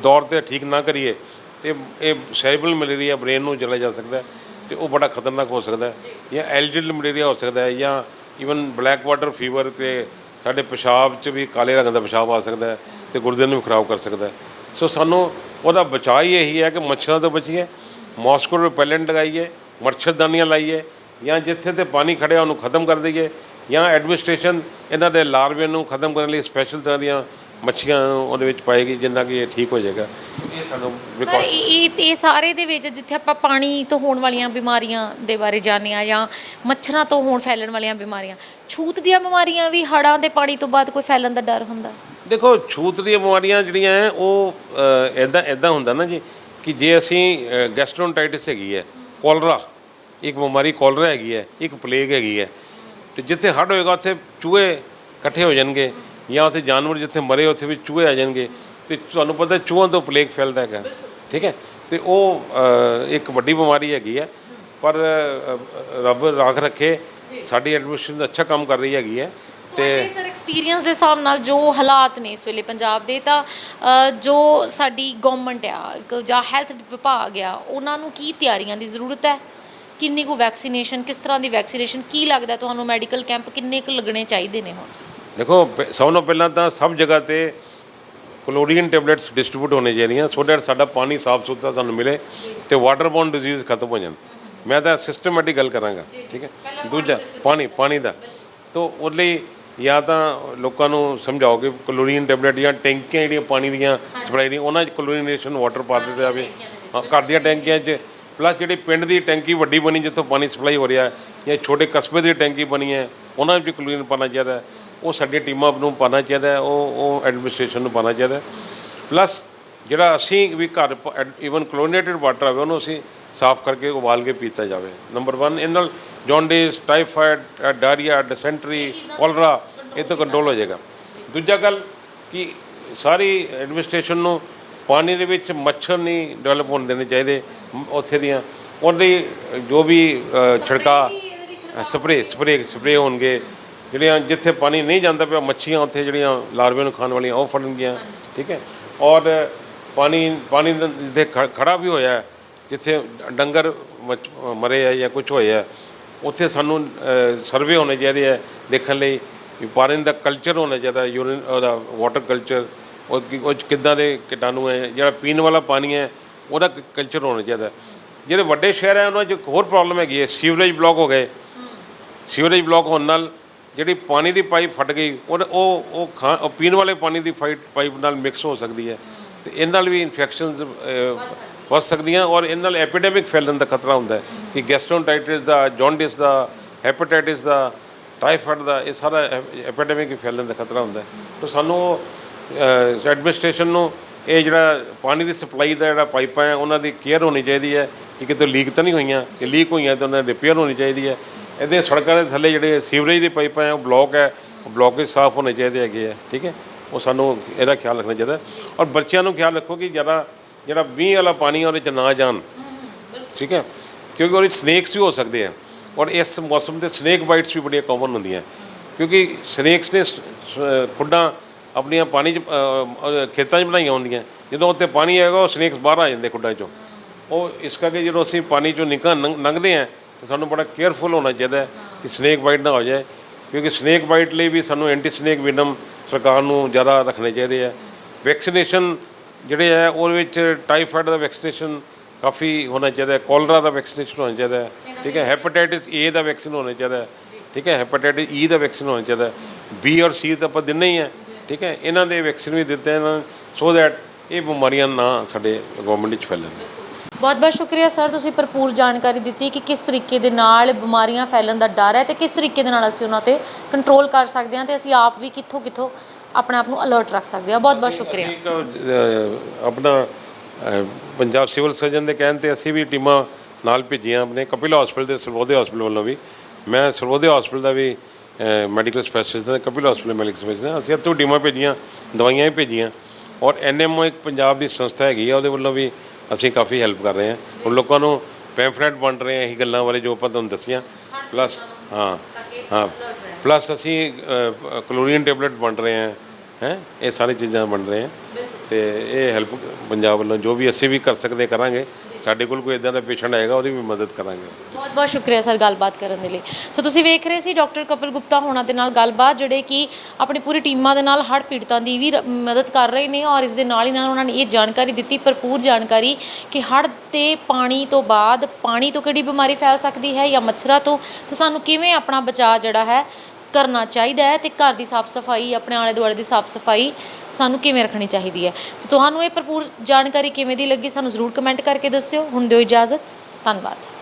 ਦੌਰ ਤੇ ਠੀਕ ਨਾ ਕਰੀਏ, ਤੇ ਇਹ ਸੈਰੀਬਲ ਮਲੇਰੀਆ ਬ੍ਰੇਨ ਨੂੰ ਚਲਾ ਜਾ ਸਕਦਾ ਹੈ ਤੇ ਉਹ ਬੜਾ ਖਤਰਨਾਕ ਹੋ ਸਕਦਾ ਜਾਂ ਐਲਜੀਡ ਮਲੇਰੀਆ ਹੋ ਸਕਦਾ ਹੈ, ਜਾਂ ਈਵਨ ਬਲੈਕ ਵਾਟਰ ਫੀਵਰ ਤੇ ਸਾਡੇ ਪਿਸ਼ਾਬ 'ਚ ਵੀ ਕਾਲੇ ਰੰਗ ਦਾ ਪਿਸ਼ਾਬ ਆ ਸਕਦਾ ਹੈ ਤੇ ਗੁਰਦੇ ਨੂੰ ਵੀ ਖਰਾਬ ਕਰ ਸਕਦਾ ਸੋ ਸਾਨੂੰ ਉਹਦਾ ਬਚਾਅ ਹੀ ਇਹੀ ਹੈ ਕਿ ਮੱਛਰਾਂ ਤੋਂ ਬਚੀਏ, ਮੌਸਕੋ ਰਿਪੈਲੈਂਟ ਲਗਾਈਏ, ਮੱਛਰਦਾਨੀਆਂ ਲਾਈਏ, ਜਾਂ ਜਿੱਥੇ ਤੇ ਪਾਣੀ ਖੜਿਆ ਉਹਨੂੰ ਖਤਮ ਕਰ ਦਈਏ, ਜਾਂ ਐਡਮਿਨਿਸਟ੍ਰੇਸ਼ਨ ਇਹਨਾਂ ਦੇ ਲਾਰਵੇ ਨੂੰ ਖਤਮ ਕਰਨ ਲਈ ਸਪੈਸ਼ਲ ਤਰ੍ਹਾਂ ਦੀਆਂ ਮੱਛੀਆਂ ਉਹਦੇ ਵਿੱਚ ਪਾਏਗੀ ਜਿੰਨਾ ਕਿ ਇਹ ਠੀਕ ਹੋ ਜਾਏਗਾ। ਇਹ ਸਾਨੂੰ ਸਰ ਇਹ ਇਹ- ਇਹ ਸਾਰੇ ਦੇ ਵਿੱਚ ਜਿੱਥੇ ਆਪਾਂ ਪਾਣੀ ਤੋਂ ਹੋਣ ਵਾਲੀਆਂ ਬਿਮਾਰੀਆਂ ਦੇ ਬਾਰੇ ਜਾਣਿਆ ਆ ਜਾਂ ਮੱਛਰਾਂ ਤੋਂ ਹੋਣ ਫੈਲਣ ਵਾਲੀਆਂ ਬਿਮਾਰੀਆਂ ਛੂਤ ਦੀਆਂ ਬਿਮਾਰੀਆਂ ਵੀ ਹੜਾਂ ਦੇ ਪਾਣੀ ਤੋਂ ਬਾਅਦ ਕੋਈ ਫੈਲਣ ਦਾ ਡਰ ਹੁੰਦਾ? ਦੇਖੋ ਛੂਤ ਦੀਆਂ ਬਿਮਾਰੀਆਂ ਜਿਹੜੀਆਂ ਹੈ ਉਹ ਇਦਾਂ ਇਦਾਂ ਹੁੰਦਾ ਨਾ ਜੀ ਕਿ ਜੇ ਅਸੀਂ ਗੈਸਟ੍ਰੋਨਟਾਈਟਿਸ ਹੈਗੀ ਹੈ ਕੋਲਰਾ ਇੱਕ ਬਿਮਾਰੀ ਕੋਲਰਾ ਹੈਗੀ ਹੈ ਇੱਕ ਪਲੇਗ ਹੈਗੀ ਹੈ ਤੇ ਜਿੱਥੇ ਹੜ ਹੋਏਗਾ ਉੱਥੇ ਚੂਹੇ ਇਕੱਠੇ ਹੋ ਜਾਣਗੇ। ਜਾਂ ਉੱਥੇ ਜਾਨਵਰ ਜਿੱਥੇ ਮਰੇ ਉੱਥੇ ਵੀ ਚੂਹੇ ਆ ਜਾਣਗੇ। ਤੇ ਤੁਹਾਨੂੰ ਪਤਾ ਚੂਹਾਂ ਤੋਂ ਪਲੇਗ ਫੈਲਦਾ ਹੈਗਾ। ਠੀਕ ਹੈ? ਤੇ ਉਹ ਇੱਕ ਵੱਡੀ ਬਿਮਾਰੀ ਹੈਗੀ ਹੈ। ਪਰ ਰੱਬ ਰਾਖ ਰੱਖੇ ਸਾਡੀ ਐਡਮਿਨਿਸਟ੍ਰੇਸ਼ਨ ਅੱਛਾ ਕੰਮ ਕਰ ਰਹੀ ਹੈਗੀ ਹੈ। ਤੇ ਸਰ ਐਕਸਪੀਰੀਅੰਸ ਦੇ ਹਿਸਾਬ ਨਾਲ ਜੋ ਹਾਲਾਤ ਨੇ ਇਸ ਵੇਲੇ ਪੰਜਾਬ ਦੇ ਤਾਂ ਜੋ ਸਾਡੀ ਗਵਰਨਮੈਂਟ ਆ ਜਾਂ ਹੈਲਥ ਵਿਭਾਗ ਆ ਉਹਨਾਂ ਨੂੰ ਕੀ ਤਿਆਰੀਆਂ ਦੀ ਜ਼ਰੂਰਤ ਹੈ? ਕਿੰਨੀ ਕੁ ਵੈਕਸੀਨੇਸ਼ਨ ਕਿਸ ਤਰ੍ਹਾਂ ਦੀ ਵੈਕਸੀਨੇਸ਼ਨ ਕੀ ਲੱਗਦਾ ਤੁਹਾਨੂੰ ਮੈਡੀਕਲ ਕੈਂਪ ਕਿੰਨੇ ਕੁ ਲੱਗਣੇ ਚਾਹੀਦੇ ਨੇ ਹੁਣ? ਦੇਖੋ ਪ- ਸਭ ਤੋਂ ਪਹਿਲਾਂ ਤਾਂ ਸਭ ਜਗ੍ਹਾ ਤੇ ਕਲੋਰੀਨ ਟੈਬਲੇਟਸ ਡਿਸਟ੍ਰੀਬਿਊਟ ਹੋਣੇ ਚਾਹੀਦੀਆਂ। ਸੋ ਦੈਟ ਸਾਡਾ ਪਾਣੀ ਸਾਫ਼ ਸੁਥਰਾ ਸਾਨੂੰ ਮਿਲੇ ਤੇ ਵਾਟਰਬੋਰਨ ਡਿਜ਼ੀਜ਼ ਖਤਮ ਹੋ ਜਾਣ। ਮੈਂ ਤਾਂ ਸਿਸਟਮੈਟਿਕ ਗੱਲ ਕਰਾਂਗਾ ਠੀਕ ਹੈ? ਦੂਜਾ ਪਾਣੀ ਪਾਣੀ ਦਾ। ਤੋਂ ਉਹਦੇ ਲਈ ਜਾਂ ਤਾਂ ਲੋਕਾਂ ਨੂੰ ਸਮਝਾਓ ਕਿ ਕਲੋਰੀਨ ਟੈਬਲੇਟ ਜਾਂ ਟੈਂਕੀਆਂ ਜਿਹੜੀਆਂ ਪਾਣੀ ਦੀਆਂ ਸਪਲਾਈ ਦੀਆਂ ਉਹਨਾਂ 'ਚ ਕਲੋਰੀਨੇਸ਼ਨ ਵਾਟਰ ਪਾ ਦਿੱਤਾ ਜਾਵੇ। ਹਾਂ ਘਰ ਦੀਆਂ ਟੈਂਕੀਆਂ 'ਚ। ਪਲੱਸ ਜਿਹੜੀ ਪਿੰਡ ਦੀ ਟੈਂਕੀ ਵੱਡੀ ਬਣੀ ਜਿੱਥੋਂ ਪਾਣੀ ਸਪਲਾਈ ਹੋ ਰਿਹਾ ਹੈ ਜਾਂ ਛੋਟੇ ਕਸਬੇ ਦੀ ਟੈਂਕੀ ਬਣੀ ਹੈ ਉਹਨਾਂ ਵਿੱਚ ਕਲੋਰੀਨ ਪਾਣਾ ਚਾਹੀਦਾ ਹੈ। ਉਹ ਸਾਡੀਆਂ ਟੀਮਾਂ ਨੂੰ ਪਾਣਾ ਚਾਹੀਦਾ ਉਹ ਉਹ ਐਡਮਿਨਿਸਟ੍ਰੇਸ਼ਨ ਨੂੰ ਪਾਣਾ ਚਾਹੀਦਾ ਪਲੱਸ ਜਿਹੜਾ ਅਸੀਂ ਵੀ ਘਰ ਇਵਨ ਕਲੋਰੀਨੇਟਡ ਵਾਟਰ ਆਵੇ ਉਹਨੂੰ ਅਸੀਂ ਸਾਫ਼ ਕਰਕੇ ਉਬਾਲ ਕੇ ਪੀਤਾ ਜਾਵੇ। ਨੰਬਰ 1 ਇਹਨਾਂ ਨਾਲ jaundice typhoid diarrhoea dysentery cholera ਇਹ ਤੋਂ ਕੰਟਰੋਲ ਹੋ ਜਾਏਗਾ। ਦੂਜਾ ਗੱਲ ਕਿ ਸਾਰੀ ਐਡਮਿਨਿਸਟ੍ਰੇਸ਼ਨ ਨੂੰ ਪਾਣੀ ਦੇ ਵਿੱਚ ਮੱਛਰ ਨਹੀਂ ਡਿਵੈਲਪ ਹੋਣ ਦੇਣੇ ਚਾਹੀਦੇ ਉੱਥੇ ਦੀਆਂ। ਉਹਦੇ ਜੋ ਵੀ ਛਿੜਕਾ ਸਪਰੇ ਸਪਰੇ ਸਪਰੇ ਹੋਣਗੇ। ਜਿਹੜੀਆਂ ਜਿੱਥੇ ਪਾਣੀ ਨਹੀਂ ਜਾਂਦਾ ਪਿਆ ਮੱਛੀਆਂ ਉੱਥੇ ਜਿਹੜੀਆਂ ਲਾਰਵੇ ਨੂੰ ਖਾਣ ਵਾਲੀਆਂ ਉਹ ਫੜਨਗੀਆਂ ਠੀਕ ਹੈ? ਔਰ ਪਾਣੀ ਪਾਣੀ ਦਾ ਖੜਾ ਵੀ ਹੋਇਆ ਜਿੱਥੇ ਡੰਗਰ ਮਰੇ ਆ ਜਾਂ ਕੁਝ ਹੋਇਆ ਉੱਥੇ ਸਾਨੂੰ ਸਰਵੇ ਹੋਣੇ ਚਾਹੀਦੇ ਹੈ ਦੇਖਣ ਲਈ ਪਾਣੀ ਦਾ ਕਲਚਰ ਹੋਣਾ ਚਾਹੀਦਾ ਯੂਰਿਨ ਉਹਦਾ ਵਾਟਰ ਕਲਚਰ ਉਹ ਕਿੱਦਾਂ ਦੇ ਕੀਟਾਣੂ ਹੈ ਜਿਹੜਾ ਪੀਣ ਵਾਲਾ ਪਾਣੀ ਹੈ ਉਹਦਾ ਕਲਚਰ ਹੋਣਾ ਚਾਹੀਦਾ। ਜਿਹੜੇ ਵੱਡੇ ਸ਼ਹਿਰ ਹੈ ਉਹਨਾਂ 'ਚ ਇੱਕ ਹੋਰ ਪ੍ਰੋਬਲਮ ਹੈਗੀ ਹੈ ਸੀਵਰੇਜ ਬਲੌਕ ਹੋ ਗਏ। ਸੀਵਰੇਜ ਬਲੌਕ ਹੋਣ ਨਾਲ ਜਿਹੜੀ ਪਾਣੀ ਦੀ ਪਾਈਪ ਫਟ ਗਈ, ਉਹ ਉਹ ਉਹ ਉਹ ਪੀਣ ਵਾਲੇ ਪਾਣੀ ਦੀ ਫਾਈਟ ਪਾਈਪ ਨਾਲ ਮਿਕਸ ਹੋ ਸਕਦੀ ਹੈ। ਤੇ ਇਹਨਾਂ ਨਾਲ ਵੀ ਇਨਫੈਕਸ਼ਨਸ ਵੱਧ ਸਕਦੀਆਂ ਔਰ ਇਹਨਾਂ ਨਾਲ ਐਪੀਡੈਮਿਕ ਫੈਲਣ ਦਾ ਖਤਰਾ ਹੁੰਦਾ ਹੈ ਕਿ ਗੈਸਟ੍ਰੋਨਟਾਈਟਿਸ ਦਾ ਜੌਂਡਿਸ ਦਾ ਹੈਪੇਟਾਈਟਿਸ ਦਾ ਟਾਈਫਾਇਡ ਦਾ, ਇਹ ਸਾਰਾ ਐਪੀਡੈਮਿਕ ਫੈਲਣ ਦਾ ਖਤਰਾ ਹੁੰਦਾ ਹੈ। ਤਾਂ ਸਾਨੂੰ ਐਡਮਿਨਿਸਟ੍ਰੇਸ਼ਨ ਨੂੰ ਇਹ ਜਿਹੜਾ ਪਾਣੀ ਦੀ ਸਪਲਾਈ ਦਾ ਜਿਹੜਾ ਪਾਈਪਾਂ ਹੈ ਉਹਨਾਂ ਦੀ ਕੇਅਰ ਹੋਣੀ ਚਾਹੀਦੀ ਹੈ ਕਿ ਕਿਤੇ ਲੀਕ ਤਾਂ ਨਹੀਂ ਹੋਈਆਂ। ਕਿ ਲੀਕ ਹੋਈਆਂ ਤਾਂ ਉਹਨਾਂ ਦੀ ਰਿਪੇਅਰ ਹੋਣੀ ਚਾਹੀਦੀ ਹੈ। ਇਹਦੇ ਸੜਕਾਂ ਦੇ ਥੱਲੇ ਜਿਹੜੇ ਸੀਵਰੇਜ ਦੇ ਪਾਈਪਾਂ ਹੈ ਉਹ ਬਲੌਕ ਹੈ। ਉਹ ਬਲੌਕੇਜ ਸਾਫ਼ ਹੋਣੇ ਚਾਹੀਦੇ ਹੈਗੇ ਆ, ਠੀਕ ਹੈ? ਉਹ ਸਾਨੂੰ ਇਹਦਾ ਖਿਆਲ ਰੱਖਣਾ ਚਾਹੀਦਾ। ਔਰ ਬੱਚਿਆਂ ਨੂੰ ਖਿਆਲ ਰੱਖੋ ਕਿ ਜ਼ਿਆਦਾ, ਜਿਹੜਾ ਮੀਂਹ ਵਾਲਾ ਪਾਣੀ ਉਹਦੇ ਚ ਨਾ ਜਾਣ। ਠੀਕ ਹੈ? ਕਿਉਂਕਿ ਉਹਦੇ ਸਨੇਕਸ ਵੀ ਹੋ ਸਕਦੇ ਆ। ਔਰ ਇਸ ਮੌਸਮ ਦੇ ਸਨੇਕ ਬਾਈਟਸ ਵੀ ਬੜੀਆਂ ਕਾਮਨ ਹੁੰਦੀਆਂ। ਕਿਉਂਕਿ ਸਨੇਕਸ ਦੇ ਖੁੱਡਾਂ ਆਪਣੀਆਂ ਪਾਣੀ 'ਚ ਖੇਤਾਂ 'ਚ ਬਣਾਈਆਂ ਹੁੰਦੀਆਂ। ਜਦੋਂ ਉੱਥੇ ਪਾਣੀ ਆਏਗਾ ਉਹ ਸਨੇਕਸ ਬਾਹਰ ਆ ਜਾਂਦੇ ਖੁੱਡਾਂ 'ਚੋਂ। ਉਹ ਇਸ ਕਰਕੇ ਜਦੋਂ ਅਸੀਂ ਪਾਣੀ 'ਚੋਂ ਨਿਕਲ ਲੰਘ- ਲੰਘਦੇ ਆ ਤਾਂ ਸਾਨੂੰ ਬੜਾ ਕੇਅਰਫੁਲ ਹੋਣਾ ਚਾਹੀਦਾ ਹੈ ਕਿ ਸਨੇਕ ਬਾਈਟ ਨਾ ਹੋ ਜਾਏ। ਕਿਉਂਕਿ ਸਨੇਕ ਬਾਈਟ ਲਈ ਵੀ ਸਾਨੂੰ ਐਂਟੀ ਸਨੇਕ ਵਿਨਮ ਸਰਕਾਰ ਨੂੰ ਜ਼ਿਆਦਾ ਰੱਖਣੇ ਚਾਹੀਦੇ ਆ। ਵੈਕਸੀਨੇਸ਼ਨ ਜਿਹੜੇ ਹੈ ਉਹਦੇ ਵਿੱਚ ਟਾਈਫਾਇਡ ਦਾ ਵੈਕਸੀਨੇਸ਼ਨ ਕਾਫੀ ਹੋਣਾ ਚਾਹੀਦਾ ਹੈ ਕੋਲਰਾ ਦਾ ਵੈਕਸੀਨੇਸ਼ਨ ਹੋਣਾ ਚਾਹੀਦਾ ਹੈ। ਠੀਕ ਹੈ ਹੈਪੇਟਾਈਟਿਸ ਏ ਦਾ ਵੈਕਸੀਨ ਹੋਣਾ ਚਾਹੀਦਾ ਹੈ। ਠੀਕ ਹੈ ਹੈਪੇਟਾਈਟਿਸ ਈ ਦਾ ਵੈਕਸੀਨ ਹੋਣਾ ਚਾਹੀਦਾ ਹੈ। ਬੀ ਔਰ ਸੀ ਤਾਂ ਆਪਾਂ ਦਿੰਨੇ ਹੀ ਹੈ। ਠੀਕ ਹੈ? ਇਹਨਾਂ ਦੇ ਵੈਕਸੀਨ ਵੀ ਦਿੱਤੇ ਇਹਨਾਂ ਸੋ ਦੈਟ ਇਹ ਬਿਮਾਰੀਆਂ ਨਾ ਸਾਡੇ ਗਵਰਨਮੈਂਟ ਵਿੱਚ ਫੈਲਣ। ਬਹੁਤ ਬਹੁਤ ਸ਼ੁਕਰੀਆ ਸਰ ਤੁਸੀਂ ਭਰਪੂਰ ਜਾਣਕਾਰੀ ਦਿੱਤੀ ਕਿ ਕਿਸ ਤਰੀਕੇ ਦੇ ਨਾਲ ਬਿਮਾਰੀਆਂ ਫੈਲਣ ਦਾ ਡਰ ਹੈ ਤੇ ਕਿਸ ਤਰੀਕੇ ਦੇ ਨਾਲ ਅਸੀਂ ਉਹਨਾਂ ਤੇ ਕੰਟਰੋਲ ਕਰ ਸਕਦੇ ਹਾਂ ਤੇ ਅਸੀਂ ਆਪ ਵੀ ਕਿੱਥੋਂ ਕਿੱਥੋਂ ਆਪਣੇ ਆਪ ਨੂੰ ਅਲਰਟ ਰੱਖ ਸਕਦੇ ਹਾਂ। ਬਹੁਤ ਬਹੁਤ ਸ਼ੁਕਰੀਆ। ਆਪਣਾ ਪੰਜਾਬ ਸਿਵਲ ਸਰਜਨ ਦੇ ਕਹਿਣ ਤੇ ਅਸੀਂ ਵੀ ਟੀਮਾਂ ਨਾਲ ਭੇਜੀਆਂ ਆਪਣੇ ਕਪਿਲ ਹਸਪੀਟਲ ਤੇ ਸਰਵੋਦಯ ਹਸਪੀਟਲ ਵੱਲੋਂ ਵੀ। ਮੈਂ ਸਰਵੋਦయ ਹਸਪੀਟਲ ਦਾ ਵੀ ਮੈਡੀਕਲ ਸਪੈਸ਼ਲਿਸਟ ਨੇ, ਕਪਿਲ ਹਸਪੀਟਲ ਮੈਡੀਕਲ ਸਪੈਸ਼ਲਿਸਟ ਹਾਂ ਅਸੀਂ ਇੱਥੋਂ ਟੀਮਾਂ ਭੇਜੀਆਂ, ਦਵਾਈਆਂ ਵੀ ਭੇਜੀਆਂ ਔਰ ਐਨਐਮਓ ਇੱਕ ਪੰਜਾਬ ਦੀ ਸੰਸਥਾ ਹੈਗੀ ਆ, ਉਹਦੇ ਵੱਲੋਂ ਵੀ ਅਸੀਂ ਕਾਫੀ ਹੈਲਪ ਕਰ ਰਹੇ ਹਾਂ। ਹੁਣ ਲੋਕਾਂ ਨੂੰ ਪੈਂਫਲੇਟ ਵੰਡ ਰਹੇ ਹਾਂ, ਇਹ ਗੱਲਾਂ ਬਾਰੇ ਜੋ ਆਪਾਂ ਤੁਹਾਨੂੰ ਦੱਸੀਆਂ ਪਲੱਸ ਹਾਂ ਹਾਂ ਪਲੱਸ ਅਸੀਂ ਕਲੋਰੀਨ ਟੈਬਲੇਟ ਵੰਡ ਰਹੇ ਹਾਂ, ਹੈ, ਇਹ ਸਾਰੀ ਚੀਜ਼ਾਂ ਵੰਡ ਰਹੇ ਹਾਂ ਤੇ ਇਹ ਹੈਲਪ ਪੰਜਾਬ ਵੱਲੋਂ ਜੋ ਵੀ ਅਸੀਂ ਵੀ ਕਰ ਸਕਦੇ ਕਰਾਂਗੇ, ਸਾਡੇ ਕੋਲ ਕੋਈ ਇਦਾਂ ਦਾ ਪੇਸ਼ੈਂਟ ਆਏਗਾ, ਉਹਦੀ ਵੀ ਮਦਦ ਕਰਾਂਗੇ। ਬਹੁਤ ਬਹੁਤ ਸ਼ੁਕਰੀਆ ਸਰ ਗੱਲਬਾਤ ਕਰਨ ਦੇ ਲਈ। ਸੋ ਤੁਸੀਂ ਵੇਖ ਰਹੇ ਸੀ ਡਾਕਟਰ ਕਪਿਲ ਗੁਪਤਾ ਹੋਣਾ ਦੇ ਨਾਲ ਗੱਲਬਾਤ, ਜਿਹੜੇ ਕਿ ਆਪਣੀ ਪੂਰੀ ਟੀਮਾਂ ਦੇ ਨਾਲ ਹੜ੍ਹ ਪੀੜਤਾਂ ਦੀ ਵੀ ਰ- ਮਦਦ ਕਰ ਰਹੇ ਨੇ ਔਰ ਇਸ ਦੇ ਨਾਲ ਹੀ ਨਾਲ ਉਹਨਾਂ ਨੇ ਇਹ ਜਾਣਕਾਰੀ ਦਿੱਤੀ, ਭਰਪੂਰ ਜਾਣਕਾਰੀ ਕਿ ਹੜ੍ਹ ਤੇ ਪਾਣੀ ਤੋਂ ਬਾਅਦ ਪਾਣੀ ਤੋਂ ਕਿਹੜੀ ਬਿਮਾਰੀ ਫੈਲ ਸਕਦੀ ਹੈ ਜਾਂ ਮੱਛਰਾਂ ਤੋਂ, ਤੇ ਸਾਨੂੰ ਕਿਵੇਂ ਆਪਣਾ ਬਚਾਅ ਜਿਹੜਾ ਹੈ ਕਰਨਾ ਚਾਹੀਦਾ ਹੈ ਤੇ ਘਰ ਦੀ ਸਾਫ਼ ਸਫ਼ਾਈ, ਆਪਣੇ ਆਲੇ ਦੁਆਲੇ ਦੀ ਸਾਫ਼ ਸਫ਼ਾਈ ਸਾਨੂੰ ਕਿਵੇਂ ਰੱਖਣੀ ਚਾਹੀਦੀ ਹੈ। ਸੋ ਤੁਹਾਨੂੰ ਇਹ ਭਰਪੂਰ ਜਾਣਕਾਰੀ ਕਿਵੇਂ ਦੀ ਲੱਗੀ ਸਾਨੂੰ ਜ਼ਰੂਰ ਕਮੈਂਟ ਕਰਕੇ ਦੱਸਿਓ। ਹੁਣ ਦਿਓ ਇਜਾਜ਼ਤ। ਧੰਨਵਾਦ।